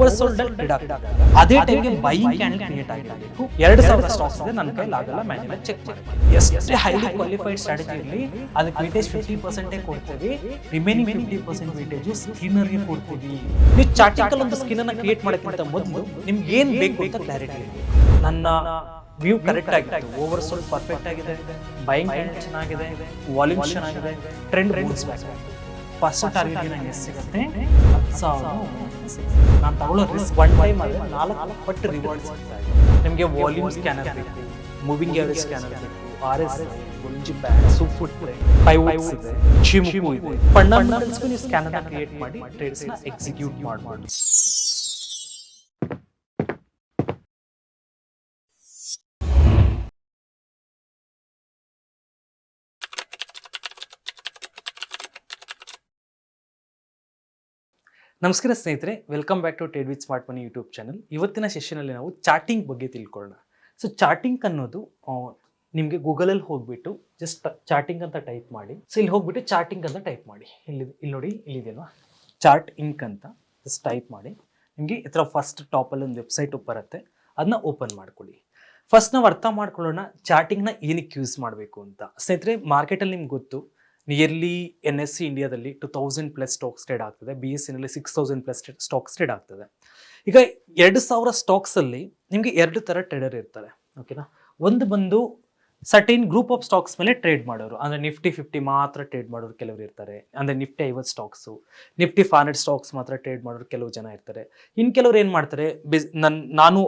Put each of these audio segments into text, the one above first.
Over sold ಆಗ್ತದೆ ಅದೇ ಟೈಮ್ಗೆ ಬೈಯಿಂಗ್ ಕ್ಯಾಂಡಲ್ ಕ್ರಿಯೇಟ್ ಆಗಿರಬೇಕು ಎರಡು ಸಾವಿರ ಸ್ಟಾಕ್ಸ್ ಇದೆ, ನನ್ನ ಕೈಲಿ ಆಗಲ್ಲ ಮ್ಯಾನೇಜ್ ಚೆಕ್ ಮಾಡಿ. ಎಷ್ಟೇ ಹೈಲಿ ಕ್ವಾಲಿಫೈಡ್ ಸ್ಟ್ರಾಟಜಿ ಇರಲಿ, ಅದಕ್ಕೆ ವೇಟೇಜ್ ಫಿಫ್ಟಿ ಪರ್ಸೆಂಟೇ ಕೊಡ್ತೀವಿ. ರಿಮೈನಿಂಗ್ ಫಿಫ್ಟಿ ಪರ್ಸೆಂಟ್ ವೇಟೇಜು ಸ್ಕಿನ್ನರ್ಗೆ ಕೊಡ್ತೀವಿ. ನೀವು ಚಾರ್ಟಿಕಲ್ ಒಂದು ಸ್ಕಿನ್ ಅನ್ನ ಕ್ರಿಯೇಟ್ ಮಾಡೋಕ್ಕಿಂತ ಮೊದಲು ನಿಮ್ಗೆ ಏನ್ ಬೇಕು ಅಂತ ಕ್ಲಾರಿಟಿ ನನ್ನ ವ್ಯೂ ಕರೆಕ್ಟ್ ಆಗಿದೆ. ಓವರ್ ಸೋಲ್ ಪರ್ಫೆಕ್ಟ್ ಆಗಿದೆ ಕ್ಯಾಂಡಲ್ ಚೆನ್ನಾಗಿದೆ. ವಾಲ್ಯೂಮ್ ಚೆನ್ನಾಗಿದೆ. ಟ್ರೆಂಡ್ ರೂಲ್ಸ್ ಫಸ್ಟ್ ಟಾರ್ಗೆಟ್ ನನಗೆ ಸಿಗುತ್ತೆ. ಸಾವಿರ. ನಾನು ತಗೊಳ್ಳೋ ರಿಸ್ಕ್ ಒನ್ ಟೈಮ್ ಆದರೆ ನಾಲ್ಕು ಪಟ್ಟು ರಿವಾರ್ಡ್ ಸಿಗ್ತಾ ಇದೆ ನಿಮಗೆ ವಾಲ್ಯೂಮ್ ಸ್ಕ್ಯಾನರ್ ಬೇಕು. ಮೂವಿಂಗ್ ಎವರೇಜ್ ಸ್ಕ್ಯಾನರ್ ಬೇಕು. ಆರ್ ಎಸ್ ಗುಂಜಿ ಬ್ಯಾಂಡ್ ಫುಟ್ ಫೈವ್ ವೈಟ್ಸ್ ಇದೆ. ಚಿಮು ಇದೆ ಫಂಡಮೆಂಟಲ್ಸ್ಗೂ ನೀವು ಸ್ಕ್ಯಾನರ್ ಕ್ರಿಯೇಟ್ ಮಾಡಿ ಟ್ರೇಡ್ಸ್ನ ಎಕ್ಸಿಕ್ಯೂಟ್ ಮಾಡ್ಬೋದು. ನಮಸ್ಕಾರ ಸ್ನೇಹಿತರೆ welcome back to ಟೇಡ್ with smart money YouTube channel ಇವತ್ತಿನ ಸೆಷನಲ್ಲಿ ನಾವು ಚಾಟಿಂಗ್ ಬಗ್ಗೆ ತಿಳ್ಕೊಳ್ಳೋಣ. ಸೊ ಚಾಟಿಂಗ್ ಅನ್ನೋದು ನಿಮಗೆ ಗೂಗಲಲ್ಲಿ ಹೋಗ್ಬಿಟ್ಟು ಜಸ್ಟ್ ಚಾಟಿಂಗ್ ಅಂತ ಟೈಪ್ ಮಾಡಿ ಸೊ ಇಲ್ಲಿ ಹೋಗ್ಬಿಟ್ಟು ಚಾಟಿಂಗ್ ಅಂತ ಟೈಪ್ ಮಾಡಿ. ಇಲ್ಲಿ ಇಲ್ಲಿ ನೋಡಿ, ಇಲ್ಲಿದೆಯಲ್ವಾ? ಚಾಟ್ ಇಂಕ್ ಅಂತ ಜಸ್ಟ್ ಟೈಪ್ ಮಾಡಿ. ನಿಮಗೆ ಈ ಥರ ಫಸ್ಟ್ ಟಾಪಲ್ಲಿ ಒಂದು ವೆಬ್ಸೈಟ್ ಬರುತ್ತೆ ಅದನ್ನ ಓಪನ್ ಮಾಡ್ಕೊಳ್ಳಿ. ಫಸ್ಟ್ ನಾವು ಅರ್ಥ ಮಾಡ್ಕೊಳ್ಳೋಣ ಚಾಟಿಂಗ್ನ ಏನಕ್ಕೆ ಯೂಸ್ ಮಾಡಬೇಕು ಅಂತ. ಸ್ನೇಹಿತರೆ ಮಾರ್ಕೆಟಲ್ಲಿ ನಿಮ್ಗೆ ಗೊತ್ತು ನಿಯರ್ಲಿ ಎನ್ ಎಸ್ ಸಿ ಇಂಡಿಯಾದಲ್ಲಿ two thousand plus stocks trade ಆಗ್ತದೆ. B S ಸಿನಲ್ಲಿ six thousand plus stocks trade ಆಗ್ತದೆ. ಈಗ ಎರಡು ಸಾವಿರ ಸ್ಟಾಕ್ಸಲ್ಲಿ ನಿಮಗೆ ಎರಡು ಥರ ಟ್ರೇಡರ್ ಇರ್ತಾರೆ. ಓಕೆನಾ ಒಂದು ಬಂದು ಸರ್ಟಿನ್ ಗ್ರೂಪ್ ಆಫ್ ಸ್ಟಾಕ್ಸ್ ಮೇಲೆ ಟ್ರೇಡ್ ಮಾಡೋರು. ಅಂದರೆ ನಿಫ್ಟಿ ಫಿಫ್ಟಿ ಮಾತ್ರ ಟ್ರೇಡ್ ಮಾಡೋರು ಕೆಲವರು ಇರ್ತಾರೆ. ಅಂದರೆ ನಿಫ್ಟಿ ಐವತ್ತು stocks Nifty five hundred stocks ಮಾತ್ರ ಟ್ರೇಡ್ ಮಾಡೋರು ಕೆಲವು ಜನ ಇರ್ತಾರೆ. ಇನ್ನು ಕೆಲವರು ಏನು ಮಾಡ್ತಾರೆ? ಬಿಸ್ ನನ್ನ ನಾನು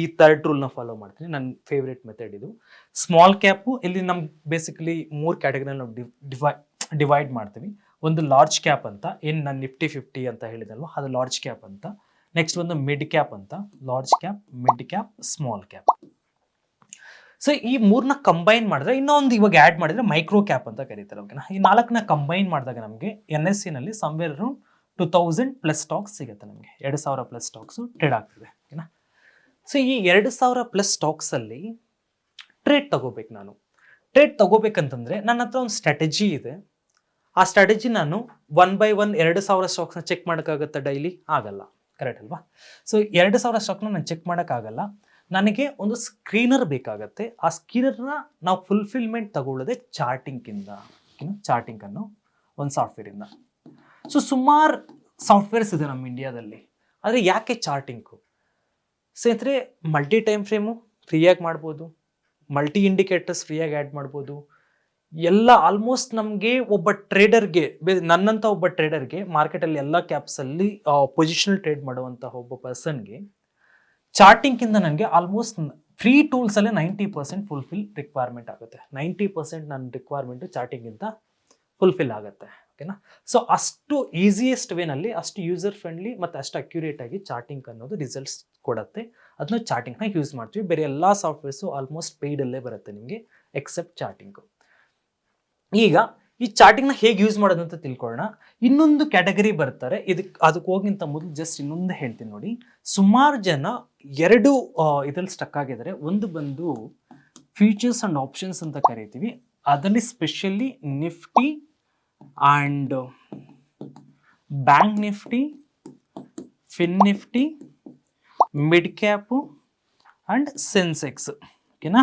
ಈ ಥರ್ಡ್ ರೂಲ್ನ ಫಾಲೋ ಮಾಡ್ತೀನಿ. ನನ್ನ ಫೇವ್ರೇಟ್ ಮೆಥಡ್ ಇದು. ಸ್ಮಾಲ್ ಕ್ಯಾಪು ಇಲ್ಲಿ ನಮ್ಮ ಬೇಸಿಕಲಿ ಮೂರು ಕ್ಯಾಟಗರಿನ ನಾವು ಡಿವೈ ಡಿವೈಡ್ ಮಾಡ್ತೀವಿ. ಒಂದು ಲಾರ್ಜ್ ಕ್ಯಾಪ್ ಅಂತ, ಏನು ನಾನು ನಿಫ್ಟಿ ಫಿಫ್ಟಿ ಅಂತ ಹೇಳಿದಲ್ವ, ಅದು ಲಾರ್ಜ್ ಕ್ಯಾಪ್ ಅಂತ. ನೆಕ್ಸ್ಟ್ ಒಂದು ಮಿಡ್ ಕ್ಯಾಪ್ ಅಂತ. Large cap mid cap small cap so ಈ ಮೂರನ್ನ ಕಂಬೈನ್ ಮಾಡಿದ್ರೆ, ಇನ್ನೊಂದು ಇವಾಗ ಆ್ಯಡ್ ಮಾಡಿದ್ರೆ ಮೈಕ್ರೋ ಕ್ಯಾಪ್ ಅಂತ ಕರೀತಾರೆ ಓಕೆನಾ ಈ ನಾಲ್ಕನ್ನ ಕಂಬೈನ್ ಮಾಡಿದಾಗ ನಮಗೆ N S ಸಿನಲ್ಲಿ somewhere around two thousand plus stocks ಸಿಗುತ್ತೆ ನಮಗೆ. ಎರಡು ಸಾವಿರ ಪ್ಲಸ್ ಸ್ಟಾಕ್ಸು ಟ್ರೇಡ್ ಆಗ್ತದೆ. ಸೊ ಈ ಎರಡು ಸಾವಿರ ಪ್ಲಸ್ ಸ್ಟಾಕ್ಸಲ್ಲಿ ಟ್ರೇಡ್ ತಗೋಬೇಕು ನಾನು. ಟ್ರೇಡ್ ತಗೋಬೇಕಂತಂದರೆ ನನ್ನ ಹತ್ರ ಒಂದು ಸ್ಟ್ರಾಟಜಿ ಇದೆ. ಆ ಸ್ಟ್ರಾಟಜಿ ನಾನು ಒನ್ ಬೈ ಒನ್ ಎರಡು ಸಾವಿರ ಸ್ಟಾಕ್ಸ್ನ ಚೆಕ್ ಮಾಡೋಕ್ಕಾಗತ್ತಾ ಡೈಲಿ ಆಗಲ್ಲ. ಕರೆಕ್ಟ್ ಅಲ್ವಾ? ಸೊ ಎರಡು ಸಾವಿರ ಸ್ಟಾಕ್ನ ನಾನು ಚೆಕ್ ಮಾಡೋಕ್ಕಾಗಲ್ಲ. ನನಗೆ ಒಂದು ಸ್ಕ್ರೀನರ್ ಬೇಕಾಗತ್ತೆ. ಆ ಸ್ಕ್ರೀನರ್ನ ನಾವು ಫುಲ್ಫಿಲ್ಮೆಂಟ್ ತಗೊಳ್ಳೋದೆ ಚಾರ್ಟಿಂಗಿಂದ ಚಾರ್ಟಿಂಗ್ ಅನ್ನೋ ಒಂದು ಸಾಫ್ಟ್ವೇರಿಂದ ಸೊ ಸುಮಾರು ಸಾಫ್ಟ್ವೇರ್ಸ್ ಇದೆ ನಮ್ಮ ಇಂಡಿಯಾದಲ್ಲಿ ಆದರೆ ಯಾಕೆ ಚಾರ್ಟಿಂಗು ಸ್ನೇಹಿತರೆ ಮಲ್ಟಿ ಟೈಮ್ ಫ್ರೇಮು ಫ್ರೀಯಾಗಿ ಮಾಡ್ಬೋದು ಮಲ್ಟಿ ಇಂಡಿಕೇಟರ್ಸ್ ಫ್ರೀಯಾಗಿ ಆ್ಯಡ್ ಮಾಡ್ಬೋದು. ಎಲ್ಲ ಆಲ್ಮೋಸ್ಟ್ ನಮಗೆ ಒಬ್ಬ ಟ್ರೇಡರ್ಗೆ ನನ್ನಂಥ ಒಬ್ಬ ಟ್ರೇಡರ್ಗೆ ಮಾರ್ಕೆಟಲ್ಲಿ ಎಲ್ಲ ಕ್ಯಾಪ್ಸಲ್ಲಿ ಪೊಸಿಷನಲ್ ಟ್ರೇಡ್ ಮಾಡುವಂಥ ಒಬ್ಬ ಪರ್ಸನ್ಗೆ ಚಾರ್ಟಿಂಗಿಂದ ನನಗೆ ಆಲ್ಮೋಸ್ಟ್ ಫ್ರೀ ಟೂಲ್ಸಲ್ಲೇ ನೈಂಟಿ ಪರ್ಸೆಂಟ್ ಫುಲ್ಫಿಲ್ ರಿಕ್ವೈರ್ಮೆಂಟ್ ಆಗುತ್ತೆ. ನೈಂಟಿ ಪರ್ಸೆಂಟ್ ನನ್ನ ರಿಕ್ವೈರ್ಮೆಂಟು ಚಾರ್ಟಿಂಗಿಂತ ಫುಲ್ಫಿಲ್ ಆಗುತ್ತೆ. ಓಕೆನಾ? ಸೊ ಅಷ್ಟು ಈಸಿಯೆಸ್ಟ್ ವೇನಲ್ಲಿ ಅಷ್ಟು ಯೂಸರ್ ಫ್ರೆಂಡ್ಲಿ ಮತ್ತು ಅಷ್ಟು ಅಕ್ಯುರೇಟ್ ಆಗಿ ಚಾಟಿಂಗ್ ಅನ್ನೋದು ರಿಸಲ್ಟ್ಸ್ ಕೊಡುತ್ತೆ. ಅದನ್ನ ಚಾಟಿಂಗ್ನ ಯೂಸ್ ಮಾಡ್ತೀವಿ. ಬೇರೆ ಎಲ್ಲ ಸಾಫ್ಟ್ವೇರ್ಸು ಆಲ್ಮೋಸ್ಟ್ ಪೇಯ್ಡಲ್ಲೇ ಬರುತ್ತೆ ನಿಮಗೆ ಎಕ್ಸೆಪ್ಟ್ ಚಾಟಿಂಗು ಈಗ, ಈ ಚಾಟಿಂಗ್ನ ಹೇಗೆ ಯೂಸ್ ಮಾಡೋದು ಅಂತ ತಿಳ್ಕೊಳ್ಳೋಣ. ಇನ್ನೊಂದು ಕ್ಯಾಟಗರಿ ಬರ್ತಾರೆ. ಇದಕ್ಕೆ ಅದಕ್ಕೆ ಹೋಗಿಂತ ಮೊದಲು ಜಸ್ಟ್ ಇನ್ನೊಂದು ಹೇಳ್ತೀನಿ ನೋಡಿ. ಸುಮಾರು ಜನ ಎರಡು ಇದರಲ್ಲಿ ಸ್ಟಕ್ ಆಗಿದ್ದಾರೆ. ಒಂದು ಬಂದು ಫೀಚರ್ಸ್ ಆ್ಯಂಡ್ ಆಪ್ಷನ್ಸ್ ಅಂತ ಕರಿತೀವಿ. ಅದರಲ್ಲಿ specially Nifty and bank Nifty fin Nifty mid cap and Sensex ಓಕೆನಾ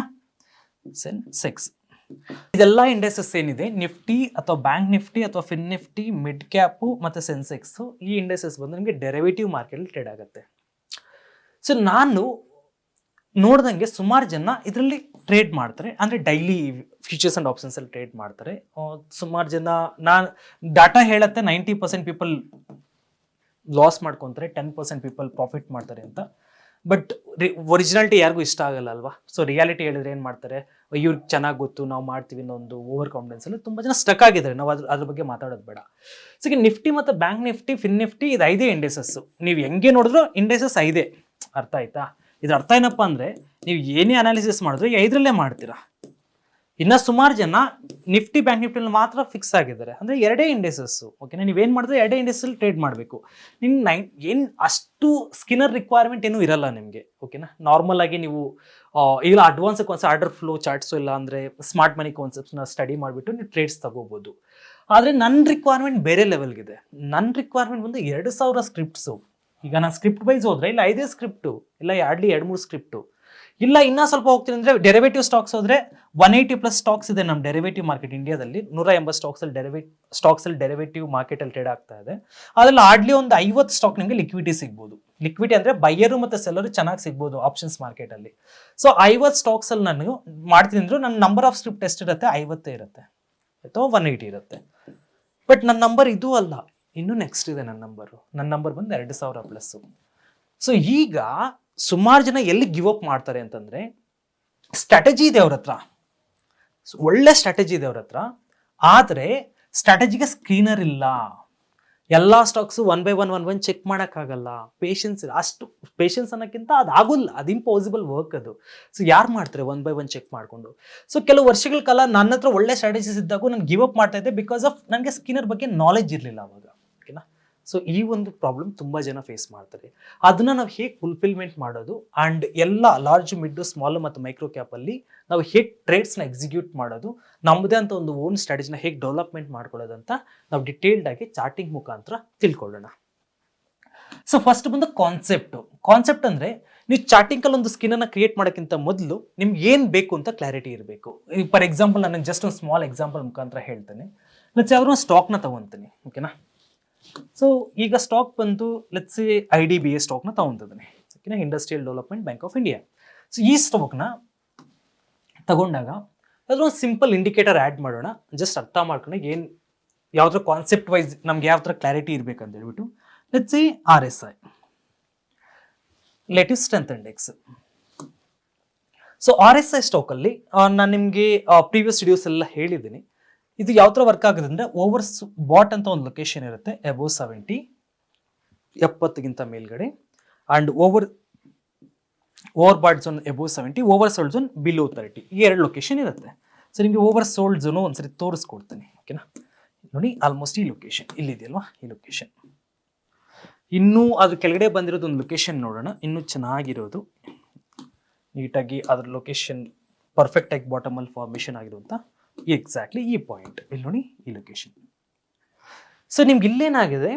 ಸೆನ್ಸೆಕ್ಸ್ ಇದೆಲ್ಲ ಇಂಡೆಕ್ಸಸ್ ಏನಿದೆ? ನಿಫ್ಟಿ ಅಥವಾ ಬ್ಯಾಂಕ್ ನಿಫ್ಟಿ ಅಥವಾ ಫಿನ್ ನಿಫ್ಟಿ ಮಿಡ್ ಕ್ಯಾಪು ಮತ್ತು ಸೆನ್ಸೆಕ್ಸು ಈ ಇಂಡೆಕ್ಸಸ್ ಬಂದು ನಿಮಗೆ ಡೆರಿವೇಟಿವ್ ಮಾರ್ಕೆಟಲ್ಲಿ ಟ್ರೇಡ್ ಆಗುತ್ತೆ. ಸೊ ನಾನು ನೋಡ್ದಂಗೆ ಸುಮಾರು ಜನ ಇದರಲ್ಲಿ ಟ್ರೇಡ್ ಮಾಡ್ತಾರೆ. ಅಂದರೆ ಡೈಲಿ ಫ್ಯೂಚರ್ಸ್ ಆ್ಯಂಡ್ ಆಪ್ಷನ್ಸ್ ಅಲ್ಲಿ ಟ್ರೇಡ್ ಮಾಡ್ತಾರೆ. ಸುಮಾರು ಜನ ನಾನು ಡಾಟಾ ಹೇಳುತ್ತೆ ನೈಂಟಿ ಪರ್ಸೆಂಟ್ ಪೀಪಲ್ ಲಾಸ್ ಮಾಡ್ಕೊತಾರೆ ಟೆನ್ ಪರ್ಸೆಂಟ್ ಪೀಪಲ್ ಪ್ರಾಫಿಟ್ ಮಾಡ್ತಾರೆ ಅಂತ. ಬಟ್ ಒರಿಜಿನಾಲಿಟಿ ಯಾರಿಗೂ ಇಷ್ಟ ಆಗಲ್ಲ ಅಲ್ವಾ? ಸೊ ರಿಯಾಲಿಟಿ ಹೇಳಿದ್ರೆ ಏನು ಮಾಡ್ತಾರೆ? ಇವ್ರಿಗೆ ಚೆನ್ನಾಗಿ ಗೊತ್ತು, ನಾವು ಮಾಡ್ತೀವಿ ಅನ್ನೋ ಒಂದು ಓವರ್ ಕಾನ್ಫಿಡೆನ್ಸಲ್ಲಿ ತುಂಬ ಜನ ಸ್ಟಕ್ ಆಗಿದ್ದಾರೆ. ನಾವು ಅದ್ರ ಅದ್ರ ಬಗ್ಗೆ ಮಾತಾಡೋದು ಬೇಡ. ಸೊ ನಿಫ್ಟಿ ಮತ್ತು ಬ್ಯಾಂಕ್ ನಿಫ್ಟಿ ಫಿನ್ ನಿಫ್ಟಿ, ಇದು ಐದೇ ಇಂಡೆಸಸ್ಸು ನೀವು ಹೆಂಗೆ ನೋಡಿದ್ರು ಇಂಡೆಸಸ್ ಐದೇ. ಅರ್ಥ ಆಯ್ತಾ? ಇದು ಅರ್ಥ ಏನಪ್ಪ ಅಂದರೆ ನೀವು ಏನೇ ಅನಾಲಿಸಿಸ್ ಮಾಡಿದ್ರು ಐದರಲ್ಲೇ ಮಾಡ್ತೀರಾ. ಇನ್ನು ಸುಮಾರು ಜನ ನಿಫ್ಟಿ, ಬ್ಯಾಂಕ್ ನಿಫ್ಟಿ ಮಾತ್ರ ಫಿಕ್ಸ್ ಆಗಿದ್ದಾರೆ. ಅಂದರೆ ಎರಡೇ ಇಂಡೆಸಸ್ಸು ಓಕೆನಾ ನೀವೇನು ಮಾಡಿದ್ರೆ ಎರಡೇ ಇಂಡೆಸಲ್ಲಿ ಟ್ರೇಡ್ ಮಾಡಬೇಕು. ನಿನ್ನ ನೈನ್, ಏನು ಅಷ್ಟು ಸ್ಕಿನ್ನರ್ ರಿಕ್ವೈರ್ಮೆಂಟ್ ಏನೂ ಇರಲ್ಲ ನಿಮಗೆ ಓಕೆನಾ ನಾರ್ಮಲ್ ಆಗಿ ನೀವು ಈಗ advance concept order flow charts ಇಲ್ಲ ಅಂದರೆ ಸ್ಮಾರ್ಟ್ ಮನಿ ಕಾನ್ಸೆಪ್ಟ್ಸ್ನ ಸ್ಟಡಿ ಮಾಡಿಬಿಟ್ಟು ನೀವು ಟ್ರೇಡ್ಸ್ ತಗೋಬೋದು. ಆದರೆ ನನ್ನ ರಿಕ್ವೈರ್ಮೆಂಟ್ ಬೇರೆ ಲೆವೆಲ್ಗಿದೆ ನನ್ನ ರಿಕ್ವೈರ್ಮೆಂಟ್ ಬಂದು ಎರಡು ಸಾವಿರ ಸ್ಕ್ರಿಪ್ಟ್ಸು ಈಗ ನಾನು ಸ್ಕ್ರಿಪ್ಟ್ ವೈಸ್ ಹೋದ್ರೆ ಇಲ್ಲ ಐದೇ ಸ್ಕ್ರಿಪ್ಟು ಇಲ್ಲ ಎರಡ್ಲಿ ಎರಡು ಮೂರು ಸ್ಕ್ರಿಪ್ಟು ಇಲ್ಲ ಇನ್ನೂ ಸ್ವಲ್ಪ ಹೋಗ್ತೀನಿ ಅಂದರೆ ಡೆರಿವೇಟಿವ್ ಸ್ಟಾಕ್ಸ್ ಹೋದ್ರೆ ಒನ್ ಏಯ್ಟಿ ಪ್ಲಸ್ ಸ್ಟಾಕ್ಸ್ ಇದೆ ನಮ್ಮ ಡೆರಿವೇಟಿವ್ ಮಾರ್ಕೆಟ್ ಇಂಡಿಯಾದಲ್ಲಿ ನೂರ ಎಂಬತ್ತು ಸ್ಟಾಕ್ಸಲ್ಲಿ ಡೆರಿವೇಟ್ ಸ್ಟಾಕ್ಸಲ್ಲಿ ಡೆರಿವೇಟಿವ್ ಮಾರ್ಕೆಟಲ್ಲಿ ಟ್ರೇಡ್ ಆಗ್ತಾ ಇದೆ. ಅದರಲ್ಲಿ ಆಡ್ಲಿ ಒಂದು ಐವತ್ತು ಸ್ಟಾಕ್ ನಿಮಗೆ ಲಿಕ್ವಿಡಿಟಿ ಸಿಗ್ಬೋದು. ಲಿಕ್ವಿಡಿಟಿ ಅಂದರೆ ಬೈಯರು ಮತ್ತು ಸೆಲ್ಲರು ಚೆನ್ನಾಗಿ ಸಿಗ್ಬೋದು ಆಪ್ಷನ್ಸ್ ಮಾರ್ಕೆಟಲ್ಲಿ ಸೊ ಐವತ್ತು ಸ್ಟಾಕ್ಸಲ್ಲಿ ನಾನು ಮಾಡ್ತೀನಿ ಅಂದ್ರು ನನ್ನ ನಂಬರ್ ಆಫ್ ಸ್ಕ್ರಿಪ್ಟ್ ಎಷ್ಟಿರುತ್ತೆ? ಐವತ್ತೇ ಇರುತ್ತೆ. ಅಥವಾ ಒನ್ ಏಯ್ಟಿ ಇರುತ್ತೆ. ಬಟ್ ನನ್ನ ನಂಬರ್ ಇದು ಅಲ್ಲ. ಇನ್ನೂ ನೆಕ್ಸ್ಟ್ ಇದೆ ನನ್ನ ನಂಬರು ನನ್ನ ನಂಬರ್ ಬಂದು ಎರಡು ಸಾವಿರ ಪ್ಲಸ್ಸು ಸೊ ಈಗ ಸುಮಾರು ಜನ ಎಲ್ಲಿ ಗಿವ್ ಅಪ್ ಮಾಡ್ತಾರೆ ಅಂತಂದರೆ ಸ್ಟ್ರಾಟಜಿ ಇದೆ ಅವ್ರ ಹತ್ರ ಒಳ್ಳೆ ಸ್ಟ್ರಾಟಜಿ ಇದೆ ಅವ್ರ ಹತ್ರ. ಆದರೆ ಸ್ಟ್ರಾಟಜಿಗೆ ಸ್ಕ್ರೀನರ್ ಇಲ್ಲ. ಎಲ್ಲ stocks one by one one one check ಮಾಡೋಕ್ಕಾಗಲ್ಲ ಪೇಷನ್ಸ್ ಅಷ್ಟು ಪೇಷನ್ಸ್ ಅನ್ನೋಕ್ಕಿಂತ ಅದು ಆಗೋಲ್ಲ. ಅದು ಇಂಪಾಸಿಬಲ್ ವರ್ಕ್ ಅದು. ಸೊ ಯಾರು ಮಾಡ್ತಾರೆ? ಒನ್ ಬೈ ಒನ್ ಚೆಕ್ ಮಾಡಿಕೊಂಡು. ಸೊ ಕೆಲವು ವರ್ಷಗಳ ಕಾಲ ನನ್ನ ಹತ್ರ ಒಳ್ಳೆ ಸ್ಟ್ರಾಟಜೀಸ್ ಇದ್ದಾಗೂ ನಾನು ಗಿವ್ ಅಪ್ ಮಾಡ್ತಾ ಇದ್ದೆ ಬಿಕಾಸ್ ಆಫ್ ನನಗೆ ಸ್ಕಿನ್ನರ್ ಬಗ್ಗೆ ನಾಲೆಜ್ ಇರಲಿಲ್ಲ ಅವಾಗ. ಸೊ ಈ ಒಂದು ಪ್ರಾಬ್ಲಮ್ ತುಂಬ ಜನ ಫೇಸ್ ಮಾಡ್ತಾರೆ. ಅದನ್ನ ನಾವು ಹೇಗೆ ಫುಲ್ಫಿಲ್ಮೆಂಟ್ ಮಾಡೋದು? ಆ್ಯಂಡ್ ಎಲ್ಲ ಲಾರ್ಜ್ ಮಿಡ್ ಸ್ಮಾಲ್ ಮತ್ತು ಮೈಕ್ರೋ ಕ್ಯಾಪಲ್ಲಿ ನಾವು ಹೇಗೆ ಟ್ರೇಡ್ಸ್ನ ಎಕ್ಸಿಕ್ಯೂಟ್ ಮಾಡೋದು? ನಮ್ಮದೇ ಅಂತ ಒಂದು ಓನ್ ಸ್ಟ್ರಾಟಜಿನ ಹೇಗೆ ಡೆವಲಪ್ಮೆಂಟ್ ಮಾಡ್ಕೊಳ್ಳೋದು ಅಂತ ನಾವು ಡಿಟೇಲ್ಡ್ ಆಗಿ ಚಾರ್ಟಿಂಗ್ ಮುಖಾಂತರ ತಿಳ್ಕೊಳ್ಳೋಣ. ಸೊ ಫಸ್ಟ್ ಬಂದು ಕಾನ್ಸೆಪ್ಟು ಕಾನ್ಸೆಪ್ಟ್ ಅಂದರೆ ನೀವು ಚಾರ್ಟಿಂಗಲ್ಲಿ ಒಂದು ಸ್ಕಿನ್ನನ್ನು ಕ್ರಿಯೇಟ್ ಮಾಡೋಕ್ಕಿಂತ ಮೊದಲು ನಿಮ್ಗೆ ಏನು ಬೇಕು ಅಂತ ಕ್ಲಾರಿಟಿ ಇರಬೇಕು. ಫಾರ್ ಎಕ್ಸಾಂಪಲ್ ನಾನು ಜಸ್ಟ್ ಒಂದು ಸ್ಮಾಲ್ ಎಕ್ಸಾಂಪಲ್ ಮುಖಾಂತರ ಹೇಳ್ತೇನೆ. ಲೆಟ್ಸ್ ಅವ್ರ ಒಂದು ಸ್ಟಾಕ್ನ ತಗೊಂತೀನಿ ಓಕೆನಾ ಸೊ ಈಗ ಸ್ಟಾಕ್ ಬಂದು let's I D B A ಸ್ಟಾಕ್ನ ತಗೊಂತಿದ್ದೀನಿ ಓಕೆನಾ industrial development bank of India so ಈ ಸ್ಟಾಕ್ನ ತಗೊಂಡಾಗ ಅದ್ರ ಒಂದು ಸಿಂಪಲ್ ಇಂಡಿಕೇಟರ್ ಆ್ಯಡ್ ಮಾಡೋಣ. ಜಸ್ಟ್ ಅರ್ಥ ಮಾಡ್ಕೊಂಡು ಏನು, ಯಾವ್ದ್ರ ಕಾನ್ಸೆಪ್ಟ್ ವೈಸ್ ನಮ್ಗೆ ಯಾವ ಥರ ಕ್ಲಾರಿಟಿ ಇರಬೇಕಂತ ಹೇಳ್ಬಿಟ್ಟು let's see R S I latest strength index so R S I ಸ್ಟಾಕಲ್ಲಿ ನಾನು ನಿಮಗೆ ಪ್ರೀವಿಯಸ್ ವಿಡಿಯೋಸ್ ಎಲ್ಲ ಹೇಳಿದ್ದೀನಿ. ಇದು ಯಾವ ಥರ ವರ್ಕ್ ಆಗುತ್ತೆ ಅಂದರೆ ಓವರ್ ಬಾಟ್ ಅಂತ ಒಂದು ಲೊಕೇಶನ್ ಇರುತ್ತೆ ಎಬೋ ಸೆವೆಂಟಿ ಎಪ್ಪತ್ತಿಗಿಂತ ಮೇಲ್ಗಡೆ. And over overbought zone above seventy oversold zone below thirty ಈ ಎರಡು ಲೊಕೇಶನ್ ಇರುತ್ತೆ. ಸೊ ನಿಮಗೆ ಓವರ್ ಸೋಲ್ಡ್ ಝೋನು ಒಂದ್ಸರಿ ತೋರಿಸ್ಕೊಡ್ತೀನಿ. ಓಕೆನಾ ನೋಡಿ ಆಲ್ಮೋಸ್ಟ್ ಈ ಲೊಕೇಶನ್ ಇಲ್ಲಿದೆಯಲ್ವಾ ಈ ಲೊಕೇಶನ್ ಇನ್ನೂ ಅದ್ರ ಕೆಳಗಡೆ ಬಂದಿರೋದು ಒಂದು ಲೊಕೇಶನ್ ನೋಡೋಣ. ಇನ್ನೂ ಚೆನ್ನಾಗಿರೋದು. ನೀಟಾಗಿ ಅದ್ರ ಲೊಕೇಶನ್ ಪರ್ಫೆಕ್ಟಾಗಿ ಬಾಟಮಲ್ಲಿ ಫಾರ್ಮೇಷನ್ ಆಗಿರುವಂಥ ಎಕ್ಸಾಕ್ಟ್ಲಿ ಈ ಪಾಯಿಂಟ್ ಇಲ್ಲಿ ನೋಡಿ, ಈ ಲೊಕೇಶನ್ ಸೊ ನಿಮ್ಗೆ ಇಲ್ಲೇನಾಗಿದೆ?